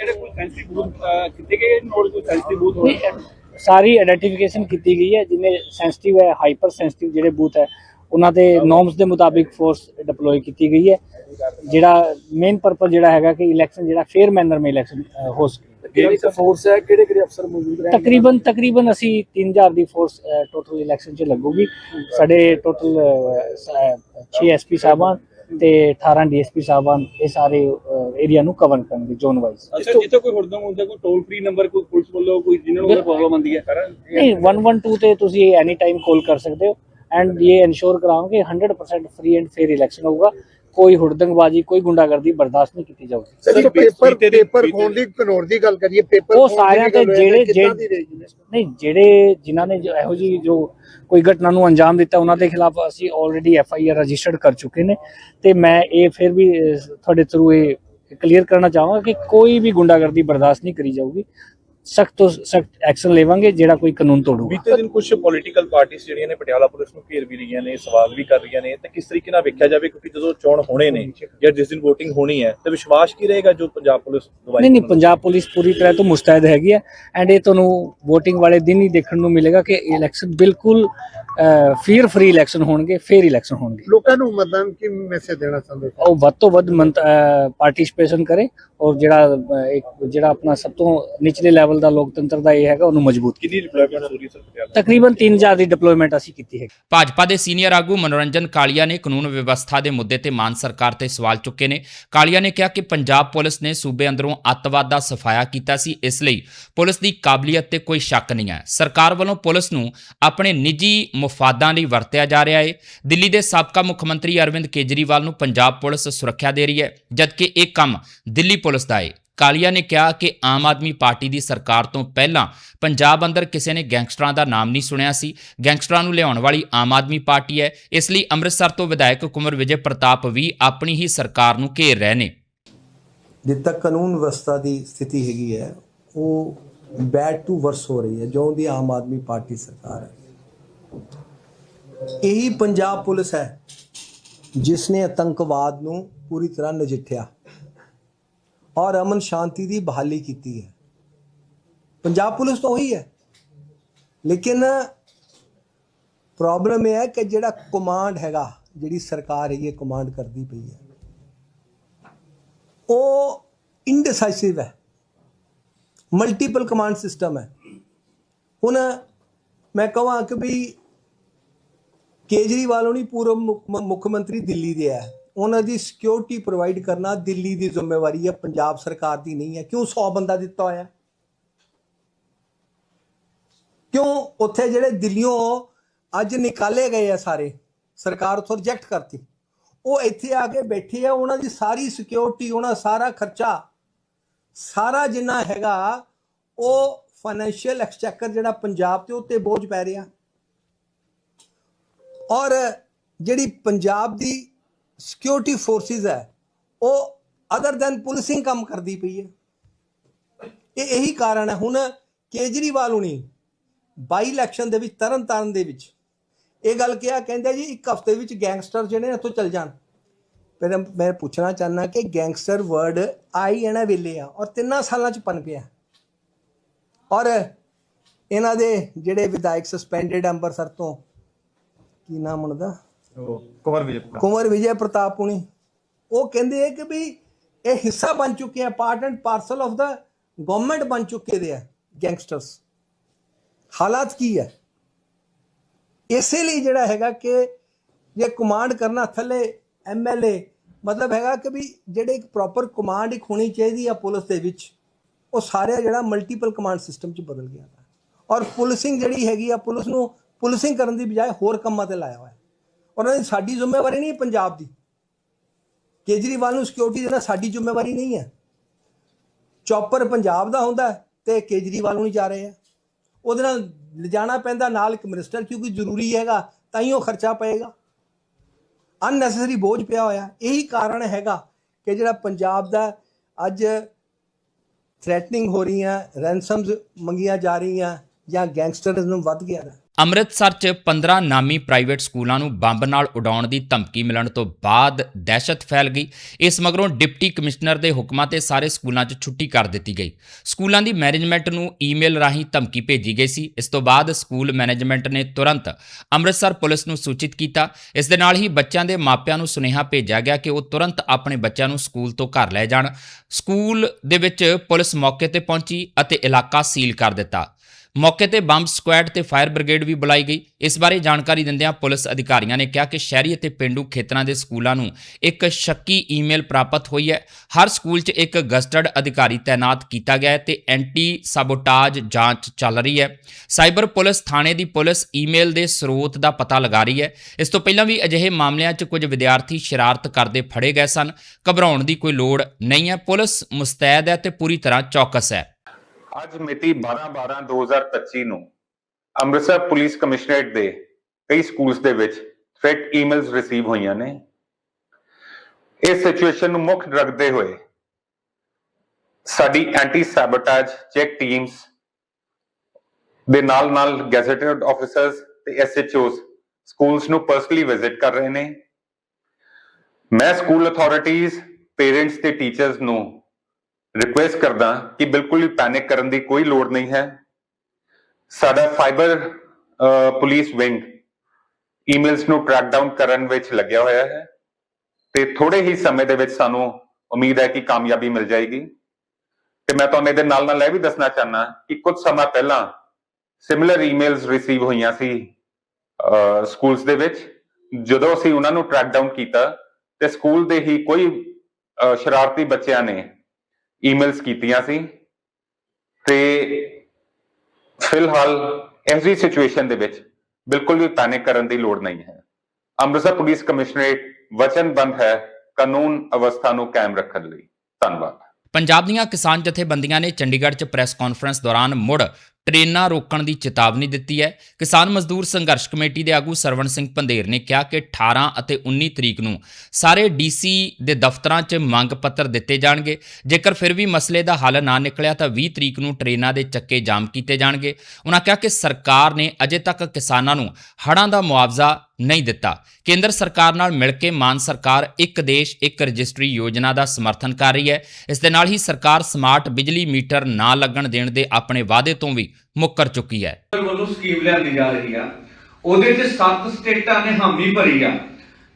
ਜਿਹੜੇ ਕੋਈ ਸੈਂਸਿਟਿਵ ਬੂਥ ਕਿਤੇ ਗਏ ਨੋਟ ਕੋਈ ਸੈਂਸਿਟਿਵ ਬੂਥ ਹੋਣ ਸਾਰੀ ਆਈਡੈਂਟੀਫਿਕੇਸ਼ਨ ਕੀਤੀ ਗਈ ਹੈ ਜਿਵੇਂ ਸੈਂਸਿਟਿਵ ਹੈ ਹਾਈਪਰ ਸੈਂਸਿਟਿਵ ਜਿਹੜੇ ਬੂਥ ਹੈ ਉਹਨਾਂ ਦੇ ਨੋਰਮਸ ਦੇ ਮੁਤਾਬਿਕ ਫੋਰਸ ਡਿਪਲੋਏ ਕੀਤੀ ਗਈ ਹੈ। ਜਿਹੜਾ ਮੇਨ ਪਰਪਸ ਜਿਹੜਾ ਹੈਗਾ ਕਿ ਇਲੈਕਸ਼ਨ ਜਿਹੜਾ ਫੇਅਰ ਮੈਨਰ ਮੇਂ ਇਲੈਕਸ਼ਨ ਹੋ ਸਕੇ। ਕਿਹੜੀ ਫੋਰਸ ਹੈ ਕਿਹੜੇ ਕਿਹੜੇ ਅਫਸਰ ਮੌਜੂਦ ਰਹੇ ਤਕਰੀਬਨ ਤਕਰੀਬਨ ਅਸੀਂ 3000 ਦੀ ਫੋਰਸ ਟੋਟਲ ਇਲੈਕਸ਼ਨ ਚ ਲੱਗੂਗੀ। ਸਾਡੇ ਟੋਟਲ 6 ਐਸਪੀ ਸਾਹਿਬਾਨ ਤੇ 18 ਡੀਐਸਪੀ ਸਾਹਿਬਾਨ ਇਹ ਸਾਰੇ ਏਰੀਆ ਨੂੰ ਕਵਰ ਕਰਨਗੇ ਜ਼ੋਨ ਵਾਈਜ਼ ਅੱਛਾ ਜਿੱਥੇ ਕੋਈ ਹੁੜਦਮ ਹੁੰਦਾ ਕੋਈ ਟੋਲ ਫ੍ਰੀ ਨੰਬਰ ਕੋਈ ਪੁਲਿਸ ਵੱਲੋਂ ਕੋਈ ਜਿਨ੍ਹਾਂ ਨੂੰ ਪ੍ਰੋਬਲਮ ਆਉਂਦੀ ਹੈ। ਨਹੀਂ 112 ਤੇ ਤੁਸੀਂ ਐਨੀ ਟਾਈਮ ਕਾਲ ਕਰ ਸਕਦੇ ਹੋ। ਐਂਡ ਇਹ ਇਨਸ਼ੋਰ ਕਰਾਵਾਂਗੇ 100% ਫ੍ਰੀ ਐਂਡ ਫੇਅਰ ਇਲੈਕਸ਼ਨ ਹੋਊਗਾ। ਕੋਈ ਹੁੜਦੰਗਬਾਜ਼ੀ ਕੋਈ ਗੁੰਡਾਗਰਦੀ ਬਰਦਾਸ਼ਤ ਨਹੀਂ ਕੀਤੀ ਜਾਊਗੀ। ਸਰ ਪੇਪਰ ਪੇਪਰ ਖੋਣ ਦੀ ਕਨੌਰ ਦੀ ਗੱਲ ਕਰੀਏ ਪੇਪਰ ਉਹ ਸਾਰਿਆਂ ਤੇ ਜਿਹੜੇ ਜਿਹੜੇ ਨਹੀਂ ਜਿਹੜੇ ਜਿਨ੍ਹਾਂ ਨੇ ਜੋ ਇਹੋ ਜੀ ਜੋ ਕੋਈ ਘਟਨਾ ਨੂੰ ਅੰਜਾਮ ਦਿੱਤਾ ਉਹਨਾਂ ਦੇ ਖਿਲਾਫ ਅਸੀਂ already F I R registered ਕਰ ਚੁੱਕੇ ਨੇ। ਤੇ ਮੈਂ ਇਹ ਫਿਰ ਵੀ ਤੁਹਾਡੇ ਥਰੂ ਇਹ ਕਲੀਅਰ ਕਰਨਾ ਚਾਹਾਂਗਾ ਕਿ ਕੋਈ ਵੀ ਗੁੰਡਾਗਰਦੀ ਬਰਦਾਸ਼ਤ ਨਹੀਂ ਕਰੀ ਜਾਊਗੀ। ਸਖਤ ਤੋਂ ਸਖਤ ਐਕਸ਼ਨ ਲੇਵਾਂਗੇ ਜਿਹੜਾ ਕੋਈ ਕਾਨੂੰਨ ਤੋੜੂਗਾ। ਬੀਤੇ ਦਿਨ ਕੁਝ ਪੋਲੀਟੀਕਲ ਪਾਰਟੀਆਂ ਜਿਹੜੀਆਂ ਨੇ ਪਟਿਆਲਾ ਪੁਲਿਸ ਨੂੰ ਘੇਰ ਵੀ ਰਹੀਆਂ ਨੇ ਸਵਾਲ ਵੀ ਕਰ ਰਹੀਆਂ ਨੇ ਤੇ ਕਿਸ ਤਰੀਕੇ ਨਾਲ ਵੇਖਿਆ ਜਾਵੇ ਕਿਉਂਕਿ ਜਦੋਂ ਚੋਣ ਹੋਣੇ ਨੇ ਜਾਂ ਜਿਸ ਦਿਨ VOTING ਹੋਣੀ ਹੈ ਤੇ ਵਿਸ਼ਵਾਸ ਕੀ ਰਹੇਗਾ ਜੋ ਪੰਜਾਬ ਪੁਲਿਸ ਦਵਾਈ ਨਹੀਂ ਨਹੀਂ ਪੰਜਾਬ ਪੁਲਿਸ ਪੂਰੀ ਤਰ੍ਹਾਂ ਤੋਂ ਮੁਸਤੈਦ ਹੈਗੀ ਹੈ ਐਂਡ ਇਹ ਤੁਹਾਨੂੰ VOTING ਵਾਲੇ ਦਿਨ ਹੀ ਦੇਖਣ ਨੂੰ ਮਿਲੇਗਾ ਕਿ ਇਲੈਕਸ਼ਨ ਬਿਲਕੁਲ ਫੀਅਰ ਫ੍ਰੀ ਇਲੈਕਸ਼ਨ ਹੋਣਗੇ ਫੇਅਰ ਇਲੈਕਸ਼ਨ ਹੋਣਗੇ। ਲੋਕਾਂ ਨੂੰ ਮਤਦਾਨ ਕੀ ਮੈਸੇਜ ਦੇਣਾ ਚਾਹੁੰਦੇ ਹੋ? ਉਹ ਵੱਧ ਤੋਂ ਵੱਧ ਪਾਰਟਿਸਿਪੇਸ਼ਨ ਕਰੇ ਔਰ ਜਿਹੜਾ ਇੱਕ ਜਿਹੜਾ ਆਪਣਾ ਸਭ ਤੋਂ ਨਿਚਲੇ ਲੈਵਲ ਦਾ ਲੋਕਤੰਤਰ ਦਾ ਇਹ ਹੈਗਾ ਉਹਨੂੰ ਮਜ਼ਬੂਤ ਕੀਤਾ। ਕਿੰਨੀ ਡਿਪਲੋਇਮੈਂਟ ਹੋ ਰਹੀ ਹੈ ਸਰ ਪਟਿਆਲਾ ਤਕਰੀਬਨ 3000 ਦੀ ਡਿਪਲੋਇਮੈਂਟ ਅਸੀਂ ਕੀਤੀ ਹੈ ਭਾਜਪਾ ਦੇ ਸੀਨੀਅਰ ਆਗੂ ਮਨੋਰੰਜਨ ਕਾਲੀਆ ਨੇ ਕਾਨੂੰਨ ਵਿਵਸਥਾ ਦੇ ਮੁੱਦੇ ਤੇ ਮਾਨ ਸਰਕਾਰ ਤੇ ਸਵਾਲ ਚੁੱਕੇ ਨੇ। ਕਾਲੀਆ ਨੇ ਕਿਹਾ ਕਿ ਪੰਜਾਬ ਪੁਲਿਸ ਨੇ ਸੂਬੇ ਅੰਦਰੋਂ ਅੱਤਵਾਦ ਦਾ ਸਫਾਇਆ ਕੀਤਾ ਸੀ ਇਸ ਲਈ ਪੁਲਿਸ ਦੀ ਕਾਬਲੀਅਤ ਤੇ ਕੋਈ ਸ਼ੱਕ ਨਹੀਂ ਹੈ। ਸਰਕਾਰ ਵੱਲੋਂ ਪੁਲਿਸ ਨੂੰ ਆਪਣੇ ਨਿੱਜੀ ਮੁਫਾਦਾਂ ਲਈ ਵਰਤਿਆ ਜਾ ਰਿਹਾ ਹੈ। ਦਿੱਲੀ ਦੇ ਸਾਬਕਾ ਮੁੱਖ ਮੰਤਰੀ ਅਰਵਿੰਦ ਕੇਜਰੀਵਾਲ ਨੂੰ ਪੰਜਾਬ ਪੁਲਿਸ ਸੁਰੱਖਿਆ ਦੇ ਰਹੀ ਹੈ ਜਦਕਿ ਇਹ ਕੰਮ ਦਿੱਲੀ ਪੁਲਿਸ ਦਾ ਹੈ। ਕਾਲੀਆ ਨੇ ਕਿਹਾ ਕਿ ਆਮ ਆਦਮੀ ਪਾਰਟੀ ਦੀ ਸਰਕਾਰ ਤੋਂ ਪਹਿਲਾਂ ਪੰਜਾਬ ਅੰਦਰ ਕਿਸੇ ਨੇ ਗੈਂਗਸਟਰਾਂ ਦਾ ਨਾਮ ਨਹੀਂ ਸੁਣਿਆ ਸੀ। ਗੈਂਗਸਟਰਾਂ ਨੂੰ ਲਿਆਉਣ ਵਾਲੀ ਆਮ ਆਦਮੀ ਪਾਰਟੀ ਹੈ। ਇਸ ਲਈ ਅੰਮ੍ਰਿਤਸਰ ਤੋਂ ਵਿਧਾਇਕ ਕੁਮਰ ਵਿਜੇ ਪ੍ਰਤਾਪ ਵੀ ਆਪਣੀ ਹੀ ਸਰਕਾਰ ਨੂੰ ਘੇਰ ਰਹੇ ਨੇ। ਜਿੱਦ ਤੱਕ ਕਾਨੂੰਨ ਵਿਵਸਥਾ ਦੀ ਸਥਿਤੀ ਹੈਗੀ ਹੈ, ਉਹ ਬੈਡ ਟੂ ਵਰਸ ਹੋ ਰਹੀ ਹੈ ਜੋ ਦੀ ਆਮ ਆਦਮੀ ਪਾਰਟੀ ਸਰਕਾਰ ਹੈ। ਇਹੀ ਪੰਜਾਬ ਪੁਲਿਸ ਹੈ, ਜਿਸ ਨੇ ਆਤੰਕਵਾਦ ਨੂੰ ਪੂਰੀ ਤਰ੍ਹਾਂ ਨਜਿੱਠਿਆ। ਔਰ ਅਮਨ ਸ਼ਾਂਤੀ ਦੀ ਬਹਾਲੀ ਕੀਤੀ ਹੈ। ਪੰਜਾਬ ਪੁਲਿਸ ਤਾਂ ਉਹੀ ਹੈ। ਲੇਕਿਨ ਪ੍ਰੋਬਲਮ ਇਹ ਹੈ ਕਿ ਜਿਹੜਾ ਕਮਾਂਡ ਹੈਗਾ, ਜਿਹੜੀ ਸਰਕਾਰ ਹੈਗੀ ਹੈ ਕਮਾਂਡ ਕਰਦੀ ਪਈ ਹੈ। ਉਹ ਇਨਡਿਸਾਈਸਿਵ ਹੈ। ਮਲਟੀਪਲ ਕਮਾਂਡ ਸਿਸਟਮ ਹੈ। ਹੁਣ ਮੈਂ ਕਹਾਂ ਕਿ ਵੀ ਕੇਜਰੀਵਾਲ ਹੋਣੀ ਪੂਰਵ ਮੁੱਖ ਮੁੱਖ ਮੰਤਰੀ ਦਿੱਲੀ ਦੇ ਹੈ। ਉਹਨਾਂ ਦੀ ਸਿਕਿਉਰਿਟੀ ਪ੍ਰੋਵਾਈਡ ਕਰਨਾ ਦਿੱਲੀ ਦੀ ਜ਼ਿੰਮੇਵਾਰੀ ਹੈ, ਪੰਜਾਬ ਸਰਕਾਰ ਦੀ ਨਹੀਂ ਹੈ। ਕਿਉਂ 100 ਬੰਦਾ ਦਿੱਤਾ ਹੋਇਆ? ਕਿਉਂ ਉੱਥੇ ਜਿਹੜੇ ਦਿੱਲੀੋਂ ਅੱਜ ਨਿਕਾਲੇ ਗਏ ਆ ਸਾਰੇ, ਸਰਕਾਰ ਉੱਥੋਂ ਰਿਜੈਕਟ ਕਰਤੀ। ਉਹ ਇੱਥੇ ਆ ਕੇ ਬੈਠੇ ਆ, ਉਹਨਾਂ ਦੀ ਸਾਰੀ ਸਿਕਿਉਰਿਟੀ ਉਹਨਾਂ ਸਾਰਾ ਖਰਚਾ, ਸਾਰਾ ਜਿੰਨਾ ਹੈਗਾ, ਉਹ ਫਾਈਨੈਂਸ਼ੀਅਲ ਐਕਸਚੈਕਰ ਜਿਹੜਾ ਪੰਜਾਬ ਤੇ ਉੱਤੇ ਬੋਝ ਪੈ ਰਿਹਾ। ਔਰ ਜਿਹੜੀ ਪੰਜਾਬ ਦੀ ਸਿਕਿਉਰਿਟੀ ਫੋਰਸਿਸ ਹੈ, ਉਹ ਅਦਰ ਦੈਨ ਪੁਲਿਸਿੰਗ ਕੰਮ ਕਰਦੀ ਪਈ ਹੈ। ਇਹ ਇਹੀ ਕਾਰਨ ਹੈ। ਹੁਣ ਕੇਜਰੀਵਾਲ ਹੁਣੀ ਬਾਈ ਇਲੈਕਸ਼ਨ ਦੇ ਵਿੱਚ ਤਰਨ ਤਾਰਨ ਦੇ ਵਿੱਚ, ਇਹ ਗੱਲ ਕਿਹਾ, ਕਹਿੰਦੇ ਜੀ ਇੱਕ ਹਫ਼ਤੇ ਵਿੱਚ ਗੈਂਗਸਟਰ ਜਿਹੜੇ ਨੇ ਇੱਥੋਂ ਚੱਲ ਜਾਣ। ਫਿਰ ਮੈਂ ਪੁੱਛਣਾ ਚਾਹਨਾ ਕਿ ਗੈਂਗਸਟਰ ਵਰਡ ਆਈ ਇਹਨਾਂ ਵੇਲੇ ਆ, ਔਰ ਤਿੰਨਾਂ ਸਾਲਾਂ ਚ ਪਨ ਪਿਆ। ਔਰ ਇਹਨਾਂ ਦੇ ਜਿਹੜੇ ਵਿਧਾਇਕ ਸਸਪੈਂਡਡ ਅੰਮ੍ਰਿਤਸਰ ਤੋਂ, ਕੀ ਨਾਮ ਉਹਨਾਂ ਦਾ? ਕੁੰਵਰ ਵਿਜੇ ਕੁੰਵਰ ਵਿਜੇ ਪ੍ਰਤਾਪ ਪੁਣੀ। ਉਹ ਕਹਿੰਦੇ ਆ ਕਿ ਵੀ ਇਹ ਹਿੱਸਾ ਬਣ ਚੁੱਕੇ ਆ part and parcel of the government ਬਣ ਚੁੱਕੇ ਦੇ ਆ ਗੈਂਗਸਟਰਸ ਹਾਲਾਤ ਕੀ ਹੈ ਇਸੇ ਲਈ ਜਿਹੜਾ ਹੈਗਾ ਕਿ ਜੇ ਕਮਾਂਡ ਕਰਨਾ ਥੱਲੇ ਐਮਐਲਏ ਮਤਲਬ ਹੈਗਾ ਕਿ ਵੀ ਜਿਹੜੇ ਇੱਕ ਪ੍ਰੋਪਰ ਕਮਾਂਡ ਇੱਕ ਹੋਣੀ ਚਾਹੀਦੀ ਆ ਪੁਲਿਸ ਦੇ ਵਿੱਚ, ਉਹ ਸਾਰੇ ਜਿਹੜਾ ਮਲਟੀਪਲ ਕਮਾਂਡ ਸਿਸਟਮ ਚ ਬਦਲ ਗਿਆ ਔਰ ਪੁਲਿਸਿੰਗ ਜਿਹੜੀ ਹੈਗੀ ਆ, ਪੁਲਿਸ ਨੂੰ ਪੁਲਿਸਿੰਗ ਕਰਨ ਦੀ ਬਜਾਏ ਹੋਰ ਕੰਮਾਂ ਤੇ ਲਾਇਆ ਹੋਇਆ। ਉਹਨਾਂ ਦੀ ਸਾਡੀ ਜ਼ਿੰਮੇਵਾਰੀ ਨਹੀਂ ਪੰਜਾਬ ਦੀ। ਕੇਜਰੀਵਾਲ ਨੂੰ ਸਿਕਿਉਰਿਟੀ ਦੇਣਾ ਸਾਡੀ ਜ਼ਿੰਮੇਵਾਰੀ ਨਹੀਂ ਹੈ। ਚੌਪਰ ਪੰਜਾਬ ਦਾ ਹੁੰਦਾ ਹੈ ਤੇ ਕੇਜਰੀਵਾਲ ਨੂੰ ਨਹੀਂ ਜਾ ਰਹੇ ਆ। ਉਹਦੇ ਨਾਲ ਲਿਜਾਣਾ ਪੈਂਦਾ, ਨਾਲ ਇੱਕ ਮਿਨਿਸਟਰ ਕਿਉਂਕਿ ਜ਼ਰੂਰੀ ਹੈਗਾ, ਤਾਂ ਹੀ ਉਹ ਖਰਚਾ ਪਏਗਾ। ਅਨਨੈਸੈਸਰੀ ਬੋਝ ਪਿਆ ਹੋਇਆ। ਇਹੀ ਕਾਰਨ ਹੈਗਾ ਕਿ ਜਿਹੜਾ ਪੰਜਾਬ ਦਾ ਅੱਜ ਥ੍ਰੈਟਨਿੰਗ ਹੋ ਰਹੀਆਂ ਰੈਂਸਮਸ ਮੰਗੀਆਂ ਜਾ ਰਹੀਆਂ ਜਾਂ ਗੈਂਗਸਟਰਿਜ਼ਮ ਵੱਧ ਗਿਆ। ਹੈ ਅੰਮ੍ਰਿਤਸਰ 'ਚ 15 ਨਾਮੀ ਪ੍ਰਾਈਵੇਟ ਸਕੂਲਾਂ ਨੂੰ ਬੰਬ ਨਾਲ ਉਡਾਉਣ ਦੀ ਧਮਕੀ ਮਿਲਣ ਤੋਂ ਬਾਅਦ ਦਹਿਸ਼ਤ ਫੈਲ ਗਈ। ਇਸ ਮਗਰੋਂ ਡਿਪਟੀ ਕਮਿਸ਼ਨਰ ਦੇ ਹੁਕਮਾਂ ਤੇ ਸਾਰੇ ਸਕੂਲਾਂ 'ਚ ਛੁੱਟੀ ਕਰ ਦਿੱਤੀ ਗਈ। ਸਕੂਲਾਂ ਦੀ ਮੈਨੇਜਮੈਂਟ ਨੂੰ ਈਮੇਲ ਰਾਹੀਂ ਧਮਕੀ ਭੇਜੀ ਗਈ ਸੀ। ਇਸ ਤੋਂ ਬਾਅਦ ਸਕੂਲ ਮੈਨੇਜਮੈਂਟ ਨੇ ਤੁਰੰਤ ਅੰਮ੍ਰਿਤਸਰ ਪੁਲਿਸ ਨੂੰ ਸੂਚਿਤ ਕੀਤਾ। ਇਸ ਦੇ ਨਾਲ ਹੀ ਬੱਚਿਆਂ ਦੇ ਮਾਪਿਆਂ ਨੂੰ ਸੁਨੇਹਾ ਭੇਜਿਆ ਗਿਆ ਕਿ ਉਹ ਤੁਰੰਤ ਆਪਣੇ ਬੱਚਿਆਂ ਨੂੰ ਸਕੂਲ ਤੋਂ ਘਰ ਲੈ ਜਾਣ। ਸਕੂਲ ਦੇ ਵਿੱਚ ਪੁਲਿਸ ਮੌਕੇ ਤੇ ਪਹੁੰਚੀ ਅਤੇ ਇਲਾਕਾ ਸੀਲ ਕਰ ਦਿੱਤਾ। ਮੌਕੇ ਤੇ ਬੰਬ ਸਕੁਐਡ ਤੇ ਫਾਇਰ ਬ੍ਰਿਗੇਡ ਵੀ ਬੁਲਾਈ ਗਈ। ਇਸ ਬਾਰੇ ਜਾਣਕਾਰੀ ਦਿੰਦਿਆਂ ਪੁਲਿਸ ਅਧਿਕਾਰੀਆਂ ਨੇ ਕਿਹਾ ਕਿ ਸ਼ਹਿਰੀ ਅਤੇ ਪਿੰਡੂ ਖੇਤਰਾਂ ਦੇ ਸਕੂਲਾਂ ਨੂੰ ਇੱਕ ਸ਼ੱਕੀ ਈਮੇਲ ਪ੍ਰਾਪਤ ਹੋਈ ਹੈ। ਹਰ ਸਕੂਲ 'ਚ ਇੱਕ ਗਸਟਡ ਅਧਿਕਾਰੀ ਤਾਇਨਾਤ ਕੀਤਾ ਗਿਆ ਹੈ ਤੇ ਐਂਟੀ ਸਾਬੋਟਾਜ ਜਾਂਚ ਚੱਲ ਰਹੀ ਹੈ। ਸਾਈਬਰ ਪੁਲਿਸ ਥਾਣੇ ਦੀ ਪੁਲਿਸ ਈਮੇਲ ਦੇ ਸਰੋਤ ਦਾ ਪਤਾ ਲਗਾ ਰਹੀ ਹੈ। ਇਸ ਤੋਂ ਪਹਿਲਾਂ ਵੀ ਅਜਿਹੇ ਮਾਮਲਿਆਂ 'ਚ ਕੁਝ ਵਿਦਿਆਰਥੀ ਸ਼ਰਾਰਤ ਕਰਦੇ ਫੜੇ ਗਏ ਸਨ। ਘਬਰਾਉਣ ਦੀ ਕੋਈ ਲੋੜ ਨਹੀਂ ਹੈ। ਪੁਲਿਸ ਮੁਸਤੈਦ ਹੈ ਤੇ ਪੂਰੀ ਤਰ੍ਹਾਂ ਚੌਕਸ ਹੈ। ਅੱਜ ਮਿਤੀ 12/12/2025 ਨੂੰ ਅੰਮ੍ਰਿਤਸਰ ਪੁਲਿਸ ਕਮਿਸ਼ਨਰੇਟ ਦੇ ਕਈ ਸਕੂਲਸ ਦੇ ਵਿੱਚ ਥ੍ਰੈਟ ਈਮੇਲਸ ਰਿਸੀਵ ਹੋਈਆਂ ਨੇ। ਇਸ ਸਿਚੁਏਸ਼ਨ ਨੂੰ ਮੁੱਖ ਰੱਖਦੇ ਹੋਏ ਸਾਡੀ ਐਂਟੀ ਸੈਬੋਟੇਜ ਚੈੱਕ ਟੀਮਸ ਦੇ ਨਾਲ ਨਾਲ ਗੈਜ਼ਟਡ ਆਫੀਸਰਸ ਤੇ ਐਸਐਚਓਸ ਸਕੂਲਸ ਨੂੰ ਪਰਸਨਲੀ ਵਿਜ਼ਿਟ ਕਰ ਰਹੇ ਨੇ। ਮੈਂ ਸਕੂਲ ਅਥਾਰਟੀਆਂ ਪੇਰੈਂਟਸ ਤੇ ਟੀਚਰਸ ਨੂੰ ਰਿਕੁਐਸਟ ਕਰਦਾ ਕਿ ਬਿਲਕੁਲ ਵੀ ਪੈਨਿਕ ਕਰਨ ਦੀ ਕੋਈ ਲੋੜ ਨਹੀਂ ਹੈ। ਸਾਡਾ ਫਾਈਬਰ ਪੁਲਿਸ ਵਿੰਗ ਈਮੇਲਸ ਨੂੰ ਟਰੈਕ ਡਾਊਨ ਕਰਨ ਵਿੱਚ ਲੱਗਿਆ ਹੋਇਆ ਹੈ ਤੇ ਥੋੜੇ ਹੀ ਸਮੇਂ ਦੇ ਵਿੱਚ ਸਾਨੂੰ ਉਮੀਦ ਹੈ ਕਿ ਕਾਮਯਾਬੀ ਮਿਲ ਜਾਏਗੀ। ਤੇ ਮੈਂ ਤੁਹਾਨੂੰ ਇਹਦੇ ਨਾਲ ਨਾਲ ਇਹ ਵੀ ਦੱਸਣਾ ਚਾਹਨਾ ਕਿ ਕੁਝ ਸਮਾਂ ਪਹਿਲਾਂ ਸਿਮਿਲਰ ਈਮੇਲਸ ਰਿਸੀਵ ਹੋਈਆਂ ਸੀ ਸਕੂਲਸ ਦੇ ਵਿੱਚ। ਜਦੋਂ ਅਸੀਂ ਉਹਨਾਂ ਨੂੰ ਟਰੈਕ ਡਾਊਨ ਕੀਤਾ ਤੇ ਸਕੂਲ ਦੇ ਹੀ ਕੋਈ ਸ਼ਰਾਰਤੀ ਬੱਚਿਆਂ ਨੇ ਈਮੇਲਸ ਕੀਤੀਆਂ ਸੀ ਤੇ ਫਿਲਹਾਲ ਇਸ ਜੀ ਸਿਚੁਏਸ਼ਨ ਦੇ ਵਿੱਚ ਬਿਲਕੁਲ ਵੀ ਪੈਨਿਕ ਕਰਨ ਦੀ ਲੋੜ ਨਹੀਂ ਹੈ। ਅੰਮ੍ਰਿਤਸਰ ਪੁਲਿਸ ਕਮਿਸ਼ਨਰੇਟ ਵਚਨਬੰਦ ਹੈ ਕਾਨੂੰਨ ਅਵਸਥਾ ਨੂੰ ਕਾਇਮ ਰੱਖਣ ਲਈ। ਧੰਨਵਾਦ। ਪੰਜਾਬ ਦੀਆਂ ਕਿਸਾਨ ਜਥੇਬੰਦੀਆਂ ਨੇ ਚੰਡੀਗੜ੍ਹ 'ਚ ਪ੍ਰੈਸ ਕਾਨਫਰੰਸ ਦੌਰਾਨ ਮੁੜ ਟ੍ਰੇਨਾਂ ਰੋਕਣ ਦੀ ਚੇਤਾਵਨੀ ਦਿੱਤੀ ਹੈ। ਕਿਸਾਨ ਮਜ਼ਦੂਰ ਸੰਘਰਸ਼ ਕਮੇਟੀ ਦੇ ਆਗੂ ਸਰਵਣ ਸਿੰਘ ਪੰਧੇਰ ਨੇ ਕਿਹਾ ਕਿ 18 ਅਤੇ 19 ਤਰੀਕ ਨੂੰ ਸਾਰੇ ਡੀਸੀ ਦੇ ਦਫ਼ਤਰਾਂ 'ਚ ਮੰਗ ਪੱਤਰ ਦਿੱਤੇ ਜਾਣਗੇ। ਜੇਕਰ ਫਿਰ ਵੀ ਮਸਲੇ ਦਾ ਹੱਲ ਨਾ ਨਿਕਲਿਆ ਤਾਂ 20 ਤਰੀਕ ਨੂੰ ਟ੍ਰੇਨਾਂ ਦੇ ਚੱਕੇ ਜਾਮ ਕੀਤੇ ਜਾਣਗੇ। ਉਹਨਾਂ ਕਿਹਾ ਕਿ ਸਰਕਾਰ ਨੇ ਅਜੇ ਤੱਕ ਕਿਸਾਨਾਂ ਨੂੰ ਹੜ੍ਹਾਂ ਦਾ ਮੁਆਵਜ਼ਾ ਨਹੀਂ ਦਿੱਤਾ। ਕੇਂਦਰ ਸਰਕਾਰ ਨਾਲ ਮਿਲ ਕੇ ਮਾਨ ਸਰਕਾਰ ਇੱਕ ਦੇਸ਼, ਇੱਕ ਰਜਿਸਟਰੀ ਯੋਜਨਾ ਦਾ ਸਮਰਥਨ ਕਰ ਰਹੀ ਹੈ। ਇਸ ਦੇ ਨਾਲ ਹੀ ਸਰਕਾਰ ਸਮਾਰਟ ਬਿਜਲੀ ਮੀਟਰ ਨਾ ਲੱਗਣ ਦੇਣ ਦੇ ਆਪਣੇ ਵਾਅਦੇ ਤੋਂ ਵੀ ਮੁੱਕਰ ਚੁੱਕੀ ਹੈ। ਵੱਲੋਂ ਸਕੀਮ ਲਿਆਂਦੀ ਜਾ ਰਹੀ ਆ। ਉਹਦੇ 'ਚ ਸੱਤ ਸਟੇਟਾਂ ਨੇ ਹਾਮੀ ਭਰੀ ਆ।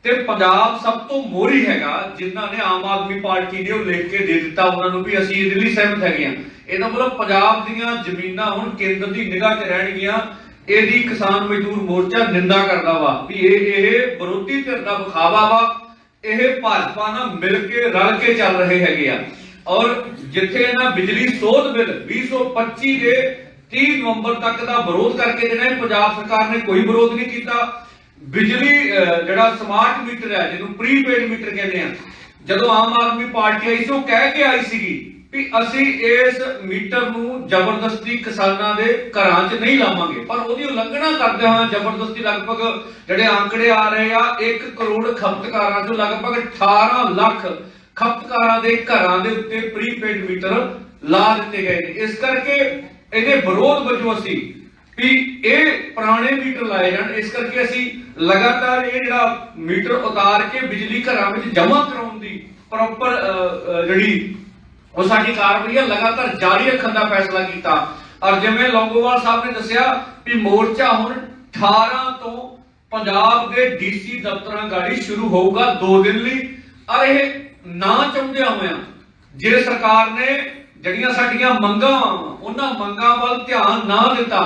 ਤੇ ਪੰਜਾਬ ਸਭ ਤੋਂ ਮੋਹਰੀ ਹੈਗਾ, ਜਿਨ੍ਹਾਂ ਨੇ ਆਮ ਆਦਮੀ ਪਾਰਟੀ ਨੇ ਉਹ ਲਿਖ ਕੇ ਦੇ ਦਿੱਤਾ ਉਹਨਾਂ ਨੂੰ ਵੀ ਅਸੀਂ ਇਹਦੇ ਲਈ ਸਹਿਮਤ ਹੈਗੇ ਆ। ਇਹਦਾ ਮਤਲਬ ਪੰਜਾਬ ਦੀਆਂ ਜ਼ਮੀਨਾਂ ਹੁਣ ਕੇਂਦਰ ਦੀ ਨਿਗਾਹ 'ਚ ਰਹਿਣਗੀਆਂ। ਇਹਦੀ ਕਿਸਾਨ ਮਜ਼ਦੂਰ ਮੋਰਚਾ ਨਿੰਦਾ ਕਰਦਾ ਵਾ ਵੀ ਇਹ ਇਹ ਵਿਰੋਧੀ ਧਿਰ ਦਾ ਵਿਖਾਵਾ ਵਾ। ਇਹ ਭਾਜਪਾ ਨਾਲ ਮਿਲ ਕੇ, ਰਲ ਕੇ ਚੱਲ ਰਹੇ ਹੈਗੇ ਆ। ਔਰ ਜਿੱਥੇ ਇਹਨਾਂ ਬਿਜਲੀ ਸੋਧ ਬਿੱਲ 2025 ਦੇ 30 ਨਵੰਬਰ ਤੱਕ ਦਾ ਵਿਰੋਧ ਕਰਕੇ ਜਿਹੜਾ ਪੰਜਾਬ ਸਰਕਾਰ ਨੇ ਕੋਈ ਵਿਰੋਧ ਨਹੀਂ ਕੀਤਾ। ਬਿਜਲੀ ਜਿਹੜਾ ਸਮਾਰਟ ਮੀਟਰ ਹੈ, ਜਿਹਨੂੰ ਪ੍ਰੀਪੇਡ ਮੀਟਰ ਕਹਿੰਦੇ ਆ, ਜਦੋਂ ਆਮ ਆਦਮੀ ਪਾਰਟੀ ਆਈ ਸੀ, ਉਹ ਕਹਿ ਕੇ ਆਈ ਸੀਗੀ ਵੀ ਅਸੀਂ ਇਸ ਮੀਟਰ ਨੂੰ ਜ਼ਬਰਦਸਤੀ ਕਿਸਾਨਾਂ ਦੇ ਘਰਾਂ 'ਚ ਨਹੀਂ ਲਾਵਾਂਗੇ। ਪਰ ਉਹਦੀ ਉਲੰਘਣਾ ਕਰਦੇ ਹਾਂ ਜ਼ਬਰਦਸਤੀ ਲਗਭਗ ਜਿਹੜੇ ਅੰਕੜੇ ਆ ਰਹੇ ਆ 1 ਕਰੋੜ ਖਪਤਕਾਰਾਂ ਚੋਂ ਲਗਭਗ 18 ਲੱਖ ਖਪਤਕਾਰਾਂ ਦੇ ਘਰਾਂ ਦੇ ਉੱਤੇ ਪ੍ਰੀਪੇਡ ਮੀਟਰ ਲਾ ਦਿੱਤੇ ਗਏ ਨੇ। ਇਸ ਕਰਕੇ ਇਹਦੇ ਵਿਰੋਧ ਵਜੋਂ ਅਸੀਂ ਵੀ ਇਹ ਪੁਰਾਣੇ ਮੀਟਰ ਲਾਏ ਜਾਣ, ਇਸ ਕਰਕੇ ਅਸੀਂ ਲਗਾਤਾਰ ਇਹ ਜਿਹੜਾ ਮੀਟਰ ਉਤਾਰ ਕੇ ਬਿਜਲੀ ਘਰਾਂ ਵਿੱਚ ਜਮ੍ਹਾਂ ਕਰਾਉਣ ਦੀ ਪ੍ਰੋਪਰ ਜਿਹੜੀ ਉਹ ਸਾਡੀ ਕਾਰਵਾਈ ਹੈ ਲਗਾਤਾਰ ਜਾਰੀ ਰੱਖਣ ਦਾ ਫੈਸਲਾ ਕੀਤਾ। ਔਰ ਜਿਵੇਂ ਲੌਂਗੋਵਾਲ ਸਾਹਿਬ ਨੇ ਦੱਸਿਆ ਵੀ ਮੋਰਚਾ ਹੁਣ 18 ਤੋਂ ਪੰਜਾਬ ਦੇ ਡੀਸੀ ਦਫ਼ਤਰਾਂ ਗਾੜੀ ਸ਼ੁਰੂ ਹੋਊਗਾ 2 ਦਿਨ ਲਈ। ਔਰ ਇਹ ਨਾ ਚਾਹੁੰਦਿਆਂ ਹੋਇਆਂ, ਜੇ ਸਰਕਾਰ ਨੇ ਜਿਹੜੀਆਂ ਸਾਡੀਆਂ ਮੰਗਾਂ, ਉਹਨਾਂ ਮੰਗਾਂ ਵੱਲ ਧਿਆਨ ਨਾ ਦਿੱਤਾ,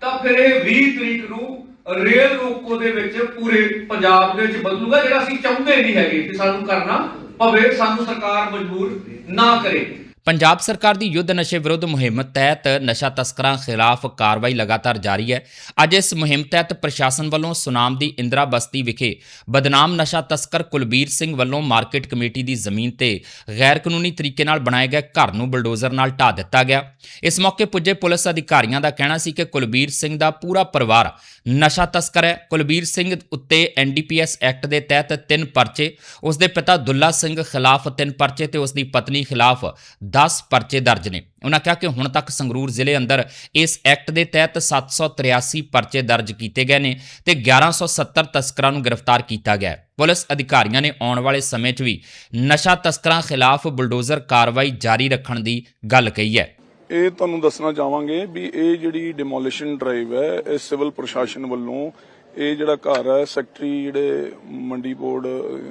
ਤਾਂ ਫਿਰ ਇਹ 20 ਤਰੀਕ ਨੂੰ ਰੇਲ ਰੋਕੋ ਦੇ ਵਿੱਚ ਪੂਰੇ ਪੰਜਾਬ ਦੇ ਵਿੱਚ ਬਦਲੂਗਾ, ਜਿਹੜਾ ਅਸੀਂ ਚਾਹੁੰਦੇ ਨਹੀਂ ਹੈਗੇ ਕਿ ਸਾਨੂੰ ਕਰਨਾ ਪਵੇ, ਸਾਨੂੰ ਸਰਕਾਰ ਮਜਬੂਰ ਨਾ ਕਰੇ। ਪੰਜਾਬ ਸਰਕਾਰ ਦੀ ਯੁੱਧ ਨਸ਼ੇ ਵਿਰੁੱਧ ਮੁਹਿੰਮ ਤਹਿਤ ਨਸ਼ਾ ਤਸਕਰਾਂ ਖਿਲਾਫ ਕਾਰਵਾਈ ਲਗਾਤਾਰ ਜਾਰੀ ਹੈ। ਅੱਜ ਇਸ ਮੁਹਿੰਮ ਤਹਿਤ ਪ੍ਰਸ਼ਾਸਨ ਵੱਲੋਂ ਸੁਨਾਮ ਦੀ ਇੰਦਰਾ ਬਸਤੀ ਵਿਖੇ ਬਦਨਾਮ ਨਸ਼ਾ ਤਸਕਰ ਕੁਲਬੀਰ ਸਿੰਘ ਵੱਲੋਂ ਮਾਰਕੀਟ ਕਮੇਟੀ ਦੀ ਜ਼ਮੀਨ ਤੇ ਗੈਰ ਕਾਨੂੰਨੀ ਤਰੀਕੇ ਨਾਲ ਬਣਾਏ ਗਏ ਘਰ ਨੂੰ ਬਲਡੋਜ਼ਰ ਨਾਲ ਢਾ ਦਿੱਤਾ ਗਿਆ। ਇਸ ਮੌਕੇ ਪੁੱਜੇ ਪੁਲਿਸ ਅਧਿਕਾਰੀਆਂ ਦਾ ਕਹਿਣਾ ਸੀ ਕਿ ਕੁਲਬੀਰ ਸਿੰਘ ਦਾ ਪੂਰਾ ਪਰਿਵਾਰ ਨਸ਼ਾ ਤਸਕਰ ਹੈ। ਕੁਲਬੀਰ ਸਿੰਘ ਉੱਤੇ ਐਨਡੀਪੀਐਸ ਐਕਟ ਦੇ ਤਹਿਤ ਤਿੰਨ ਪਰਚੇ ਉਸ ਦੇ ਪਿਤਾ ਦੁੱਲਾ ਸਿੰਘ ਖਿਲਾਫ ਤਿੰਨ ਪਰਚੇ ਤੇ ਉਸ ਦੀ ਪਤਨੀ ਖਿਲਾਫ 10 ਪਰਚੇ ਦਰਜ ਨੇ। ਉਹਨਾਂ ਕਿਹਾ ਕਿ ਹੁਣ ਤੱਕ ਸੰਗਰੂਰ ਜ਼ਿਲ੍ਹੇ ਅੰਦਰ ਇਸ ਐਕਟ ਦੇ ਤਹਿਤ 783 ਪਰਚੇ ਦਰਜ ਕੀਤੇ ਗਏ ਨੇ ਤੇ 1170 ਤਸਕਰਾਂ ਨੂੰ ਗ੍ਰਿਫਤਾਰ ਕੀਤਾ ਗਿਆ ਹੈ। ਪੁਲਿਸ ਅਧਿਕਾਰੀਆਂ ਨੇ ਆਉਣ ਵਾਲੇ ਸਮੇਂ 'ਚ ਵੀ ਨਸ਼ਾ ਤਸਕਰਾਂ ਖਿਲਾਫ ਬੁਲਡੋਜ਼ਰ ਕਾਰਵਾਈ ਜਾਰੀ ਰੱਖਣ ਦੀ ਗੱਲ ਕਹੀ ਹੈ। ਇਹ ਤੁਹਾਨੂੰ ਦੱਸਣਾ ਚਾਹਾਂਗੇ ਵੀ ਇਹ ਜਿਹੜੀ ਡਿਮੋਲੀਸ਼ਨ ਡਰਾਈਵ ਹੈ, ਇਹ ਸਿਵਲ ਪ੍ਰਸ਼ਾਸਨ ਵੱਲੋਂ ਇਹ ਜਿਹੜਾ ਘਰ ਹੈ ਸੈਕਟਰੀ ਜਿਹੜੇ ਮੰਡੀ ਬੋਰਡ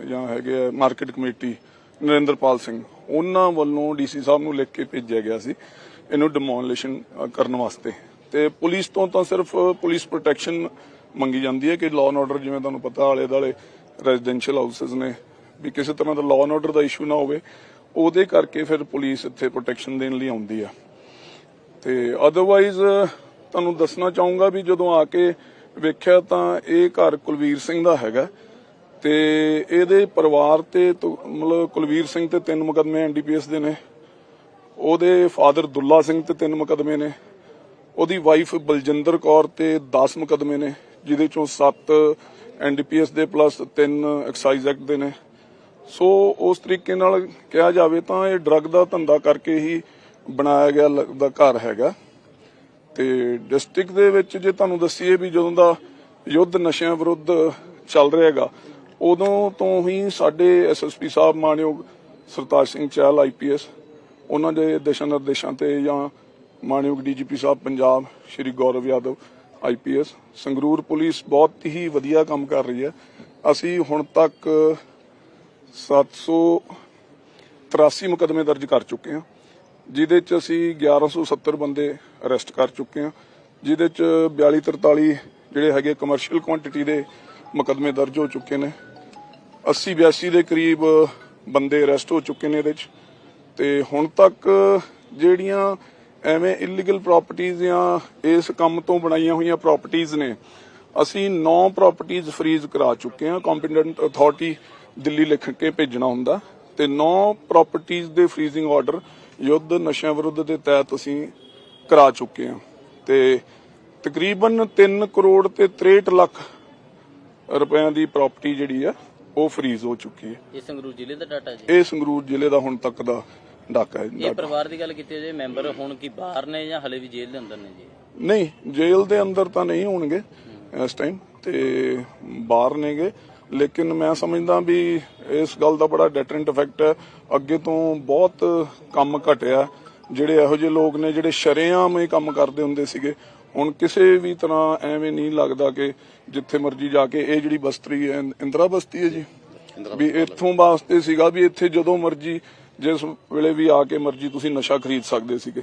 ਜਾਂ ਹੈਗੇ ਆ ਮਾਰਕੀਟ ਕਮੇਟੀ ਨਰਿੰਦਰਪਾਲ ਸਿੰਘ, ਉਹਨਾਂ ਵੱਲੋਂ ਡੀਸੀ ਸਾਹਿਬ ਨੂੰ ਲਿਖ ਕੇ ਭੇਜਿਆ ਗਿਆ ਸੀ ਇਹਨੂੰ ਡਿਮੋਲੀਸ਼ਨ ਕਰਨ ਵਾਸਤੇ। ਤੇ ਪੁਲਿਸ ਤੋਂ ਤਾਂ ਸਿਰਫ ਪੁਲਿਸ ਪ੍ਰੋਟੈਕਸ਼ਨ ਮੰਗੀ ਜਾਂਦੀ ਹੈ ਕਿ ਲਾਅ ਐਂਡ ਆਰਡਰ ਜਿਵੇਂ ਤੁਹਾਨੂੰ ਪਤਾ ਆਲੇ ਦਾਲੇ ਰੈਜ਼ੀਡੈਂਸ਼ੀਅਲ ਹਾਊਸਸ ਨੇ, ਵੀ ਕਿਸੇ ਤਰ੍ਹਾਂ ਦਾ ਲਾਅ ਐਂਡ ਆਰਡਰ ਦਾ ਇਸ਼ੂ ਨਾ ਹੋਵੇ, ਉਹਦੇ ਕਰਕੇ ਫਿਰ ਪੁਲਿਸ ਇੱਥੇ ਪ੍ਰੋਟੈਕਸ਼ਨ ਦੇਣ ਲਈ ਆਉਂਦੀ ਆ। ਤੇ ਅਦਰਵਾਈਜ਼ ਤੁਹਾਨੂੰ ਦੱਸਣਾ ਚਾਹੂੰਗਾ ਵੀ ਜਦੋਂ ਆ ਕੇ ਵੇਖਿਆ ਤਾਂ ਇਹ ਘਰ ਕੁਲਵੀਰ ਸਿੰਘ ਦਾ ਹੈਗਾ। ਤੇ ਇਹਦੇ ਪਰਿਵਾਰ ਤੇ ਮਤਲਬ ਕੁਲਵੀਰ ਸਿੰਘ ਤੇ ਤਿੰਨ ਮੁਕਦਮੇ ਐਨਡੀਪੀਐਸ ਦੇ ਨੇ। ਉਹਦੇ ਫਾਦਰ ਦੁੱਲਾ ਸਿੰਘ ਤੇ ਤਿੰਨ ਮੁਕਦਮੇ ਨੇ। ਉਹਦੀ ਵਾਈਫ ਬਲਜਿੰਦਰ ਕੌਰ ਤੇ 10 ਮੁਕਦਮੇ ਨੇ, ਜਿਹਦੇ ਚੋਂ 7 ਐਨਡੀਪੀਐਸ ਦੇ ਪਲੱਸ 3 ਐਕਸਾਈਜ਼ ਐਕਟ ਦੇ ਨੇ। ਸੋ ਉਸ ਤਰੀਕੇ ਨਾਲ ਕਿਹਾ ਜਾਵੇ ਤਾਂ ਇਹ ਡਰੱਗ ਦਾ ਧੰਦਾ ਕਰਕੇ ਹੀ ਬਣਾਇਆ ਗਿਆ ਦਾ ਘਰ ਹੈਗਾ। ਤੇ ਡਿਸਟ੍ਰਿਕਟ ਦੇ ਵਿੱਚ ਜੇ ਤੁਹਾਨੂੰ ਦੱਸੀਏ ਵੀ ਜਦੋਂ ਦਾ ਯੁੱਧ ਨਸ਼ਿਆਂ ਵਿਰੁੱਧ ਚੱਲ ਰਿਹਾ ਹੈਗਾ ਉਦੋਂ ਤੋਂ ਹੀ ਸਾਡੇ ਐਸਐਸਪੀ ਸਾਹਿਬ ਮਾਨਯੋਗ ਸਰਤਾਜ ਸਿੰਘ ਚਾਹਲ ਆਈਪੀਐਸ ਉਹਨਾਂ ਦੇ ਦਿਸ਼ਾ ਨਿਰਦੇਸ਼ਾਂ ਤੇ ਜਾਂ ਮਾਨਯੋਗ ਡੀਜੀਪੀ ਸਾਹਿਬ ਪੰਜਾਬ, ਸ਼੍ਰੀ ਗੌਰਵ ਯਾਦਵ ਆਈਪੀਐਸ ਸੰਗਰੂਰ ਪੁਲਿਸ ਬਹੁਤ ਹੀ ਵਧੀਆ ਕੰਮ ਕਰ ਰਹੀ ਹੈ। ਅਸੀਂ ਹੁਣ ਤੱਕ 783 ਮੁਕਦਮੇ ਦਰਜ ਕਰ ਚੁੱਕੇ ਹਾਂ, ਜਿਹਦੇ ਚ ਅਸੀਂ 1170 ਬੰਦੇ ਅਰੈਸਟ ਕਰ ਚੁੱਕੇ ਹਾਂ, ਜਿਹਦੇ ਚ 42 43 ਜਿਹੜੇ ਹੈਗੇ ਕਮਰਸ਼ੀਅਲ ਕੁਆਂਟੀਟੀ ਦੇ ਮੁਕਦਮੇ ਦਰਜ ਹੋ ਚੁੱਕੇ ਨੇ। 80 82 ਦੇ ਕਰੀਬ ਬੰਦੇ ਅਰੈਸਟ ਹੋ ਚੁੱਕੇ ਨੇ ਇਹਦੇ ਚ। ਤੇ ਹੁਣ ਤੱਕ ਜਿਹੜੀਆਂ ਐਵੇਂ ਇਲੀਗਲ ਪ੍ਰਾਪਰਟੀਆਂ ਜਾਂ ਇਸ ਕੰਮ ਤੋਂ ਬਣਾਈਆਂ ਹੋਈਆਂ ਪ੍ਰਾਪਰਟੀਆਂ ਨੇ, ਅਸੀਂ 9 ਪ੍ਰਾਪਰਟੀਆਂ ਫਰੀਜ਼ ਕਰਾ ਚੁੱਕੇ ਹਾਂ। ਕੰਪੀਟੈਂਟ ਅਥਾਰਟੀ ਦਿੱਲੀ ਲਿਖ ਕੇ ਭੇਜਣਾ ਹੁੰਦਾ। ਤੇ 9 ਪ੍ਰਾਪਰਟੀਆਂ ਦੇ ਫਰੀਜ਼ਿੰਗ ਆਰਡਰ ਯੁੱਧ ਨਸ਼ਿਆਂ ਵਿਰੁੱਧ ਦੇ ਤਹਿਤ ਅਸੀਂ ਕਰਾ ਚੁੱਕੇ ਹਾਂ। ਤੇ ਤਕਰੀਬਨ 3 ਕਰੋੜ ਤੇ 63 ਲੱਖ ਰੁਪਇਆਂ ਦੀ ਪ੍ਰਾਪਰਟੀ ਜਿਹੜੀ ਆ ਉਹ ਫਰੀਜ਼ ਹੋ ਚੁੱਕੀ ਹੈ। ਇਹ ਸੰਗਰੂਰ ਜ਼ਿਲ੍ਹੇ ਦਾ ਡਾਟਾ ਜੀ? ਇਹ ਸੰਗਰੂਰ ਜ਼ਿਲ੍ਹੇ ਦਾ ਹੁਣ ਤੱਕ ਦਾ ਡਾਕਾ ਹੈ ਇਹ ਪਰਿਵਾਰ ਦੀ ਗੱਲ ਕੀਤੀ ਜੇ ਮੈਂਬਰ ਹੁਣ ਕੀ ਬਾਹਰ ਨੇ ਜਾਂ ਹਲੇ ਵੀ ਜੇਲ੍ਹ ਦੇ ਅੰਦਰ ਨੇ ਜੀ? ਨਹੀਂ ਜੇਲ੍ਹ ਦੇ ਅੰਦਰ ਤਾਂ ਨਹੀਂ ਹੋਣਗੇ ਇਸ ਟਾਈਮ ਤੇ ਬਾਹਰ ਨੇਗੇ। ਲੇਕਿਨ ਮੈਂ ਸਮਝਦਾ ਵੀ ਇਸ ਗੱਲ ਦਾ ਬੜਾ ਡੈਟਰੈਂਟ ਇਫੈਕਟ ਹੈ। ਅੱਗੇ ਤੋਂ ਬਹੁਤ ਕੰਮ ਘਟਿਆ। ਜਿਹੜੇ ਇਹੋ ਜਿਹੇ ਲੋਕ ਨੇ ਜਿਹੜੇ ਸ਼ਰੇਆਮ ਇਹ ਕੰਮ ਕਰਦੇ ਹੁੰਦੇ ਸੀਗੇ ਹੁਣ ਕਿਸੇ ਵੀ ਤਰ੍ਹਾਂ ਐਵੇਂ ਨਹੀਂ ਲੱਗਦਾ ਕਿ ਜਿੱਥੇ ਮਰਜ਼ੀ ਜਾ ਕੇ ਇਹ ਜਿਹੜੀ ਬਸਤੀ ਹੈ ਇੰਦਰਾ ਬਸਤੀ ਹੈ ਜੀ। ਵੀ ਇੱਥੋਂ ਵਾਸਤੇ ਸੀਗਾ ਵੀ ਇੱਥੇ ਜਦੋਂ ਮਰਜ਼ੀ ਜਿਸ ਵੇਲੇ ਵੀ ਆ ਕੇ ਮਰਜ਼ੀ ਤੁਸੀਂ ਨਸ਼ਾ ਖਰੀਦ ਸਕਦੇ ਸੀਗੇ।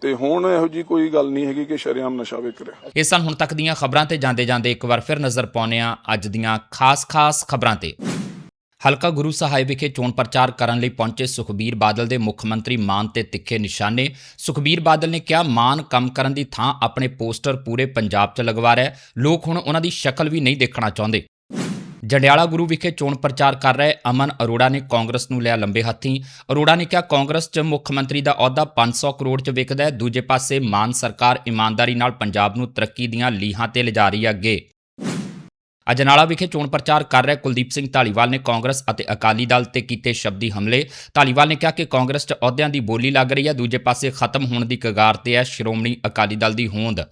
ਤੇ ਹੁਣ ਇਹੋ ਜੀ ਕੋਈ ਗੱਲ ਨਹੀਂ ਹੈਗੀ ਕਿ ਸ਼ਰੇਆਮ ਨਸ਼ਾ ਵਿਕ ਰਿਹਾ। ਇਹ ਸਨ ਹੁਣ ਤੱਕ ਦੀਆਂ ਖਬਰਾਂ ਤੇ ਜਾਂਦੇ ਜਾਂਦੇ ਇੱਕ ਵਾਰ ਫਿਰ ਨਜ਼ਰ ਪਾਉਂਦੇ ਹਾਂ ਅੱਜ ਦੀਆਂ ਖਾਸ-ਖਾਸ ਖਬਰਾਂ ਤੇ। ਹਲਕਾ ਗੁਰੂ ਸਾਹਿਬ ਵਿਖੇ ਚੋਣ ਪ੍ਰਚਾਰ ਕਰਨ ਲਈ ਪਹੁੰਚੇ ਸੁਖਬੀਰ ਬਾਦਲ ਦੇ ਮੁੱਖ ਮੰਤਰੀ ਮਾਨ ਤੇ ਤਿੱਖੇ ਨਿਸ਼ਾਨੇ। ਸੁਖਬੀਰ ਬਾਦਲ ਨੇ ਕਿਹਾ, ਮਾਨ ਕੰਮ ਕਰਨ ਦੀ ਥਾਂ ਆਪਣੇ ਪੋਸਟਰ ਪੂਰੇ ਪੰਜਾਬ 'ਚ ਲਗਵਾ ਰਿਹਾ ਲੋਕ ਹੁਣ ਉਹਨਾਂ ਦੀ ਸ਼ਕਲ ਵੀ ਨਹੀਂ ਦੇਖਣਾ ਚਾਹੁੰਦੇ। ਜੰਡਿਆਲਾ ਗੁਰੂ ਵਿਖੇ ਚੋਣ ਪ੍ਰਚਾਰ ਕਰ ਰਹੇ ਅਮਨ ਅਰੋੜਾ ਨੇ ਕਾਂਗਰਸ ਨੂੰ ਲਿਆ ਲੰਬੇ ਹੱਥੀਂ। ਅਰੋੜਾ ਨੇ ਕਿਹਾ, ਕਾਂਗਰਸ 'ਚ ਮੁੱਖ ਮੰਤਰੀ ਦਾ ਅਹੁਦਾ 500 ਕਰੋੜ 'ਚ ਵਿਕਦਾ ਹੈ। ਦੂਜੇ ਪਾਸੇ ਮਾਨ ਸਰਕਾਰ ਇਮਾਨਦਾਰੀ ਨਾਲ ਪੰਜਾਬ ਨੂੰ ਤਰੱਕੀ ਦੀਆਂ ਲੀਹਾਂ ਤੇ ਲਿਜਾ ਰਹੀ ਹੈ ਅੱਗੇ। ਅਜਨਾਲਾ ਵਿਖੇ ਚੋਣ ਪ੍ਰਚਾਰ ਕਰ ਰਹੇ ਕੁਲਦੀਪ ਸਿੰਘ ਢਾਲੀਵਾਲ ਨੇ ਕਾਂਗਰਸ ਅਤੇ ਅਕਾਲੀ ਦਲ ਤੇ ਕੀਤੇ ਸ਼ਬਦੀ ਹਮਲੇ। ਢਾਲੀਵਾਲ ਨੇ ਕਿਹਾ ਕਿ ਕਾਂਗਰਸ 'ਚ ਅਹੁਦਿਆਂ ਦੀ ਬੋਲੀ ਲੱਗ ਰਹੀ ਹੈ, ਦੂਜੇ ਪਾਸੇ ਖਤਮ ਹੋਣ ਦੀ ਕਗਾਰ ਤੇ ਹੈ ਸ਼੍ਰੋਮਣੀ ਅਕਾਲੀ ਦਲ ਦੀ ਹੋਂਦ।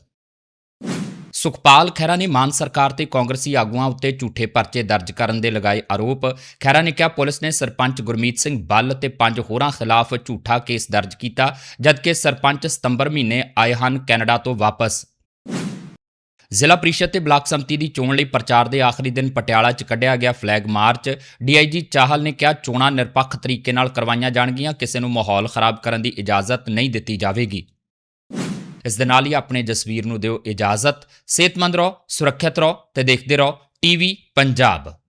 ਸੁਖਪਾਲ ਖਹਿਰਾ ਨੇ ਮਾਨ ਸਰਕਾਰ ਤੇ ਕਾਂਗਰਸੀ ਆਗੂਆਂ ਉੱਤੇ ਝੂਠੇ ਪਰਚੇ ਦਰਜ ਕਰਨ ਦੇ ਲਗਾਏ ਆਰੋਪ। ਖਹਿਰਾ ਨੇ ਕਿਹਾ, ਪੁਲਿਸ ਨੇ ਸਰਪੰਚ ਗੁਰਮੀਤ ਸਿੰਘ ਬੱਲ ਤੇ ਪੰਜ ਹੋਰਾਂ ਖਿਲਾਫ ਝੂਠਾ ਕੇਸ ਦਰਜ ਕੀਤਾ, ਜਦਕਿ ਸਰਪੰਚ ਸਤੰਬਰ ਮਹੀਨੇ ਆਏ ਹਨ ਕੈਨੇਡਾ ਤੋਂ ਵਾਪਸ। ਜ਼ਿਲ੍ਹਾ ਪ੍ਰੀਸ਼ਦ ਤੇ ਬਲਾਕ ਸੰਮਤੀ ਦੀ ਚੋਣ ਲਈ ਪ੍ਰਚਾਰ ਦੇ ਆਖਰੀ ਦਿਨ ਪਟਿਆਲਾ 'ਚ ਕੱਢਿਆ ਗਿਆ ਫਲੈਗ ਮਾਰਚ। ਡੀਆਈਜੀ ਚਾਹਲ ਨੇ ਕਿਹਾ ਚੋਣਾਂ ਨਿਰਪੱਖ ਤਰੀਕੇ ਨਾਲ ਕਰਵਾਈਆਂ ਜਾਣਗੀਆਂ, ਕਿਸੇ ਨੂੰ ਮਾਹੌਲ ਖਰਾਬ ਕਰਨ ਦੀ ਇਜਾਜ਼ਤ ਨਹੀਂ ਦਿੱਤੀ ਜਾਵੇਗੀ। ਇਸ ਦੇ ਨਾਲ ਹੀ ਆਪਣੇ ਜਸਵੀਰ ਨੂੰ ਦਿਓ ਇਜਾਜ਼ਤ। ਸਿਹਤਮੰਦ ਰਹੋ, ਸੁਰੱਖਿਅਤ ਰਹੋ ਤੇ ਦੇਖਦੇ ਰਹੋ, ਟੀਵੀ ਪੰਜਾਬ।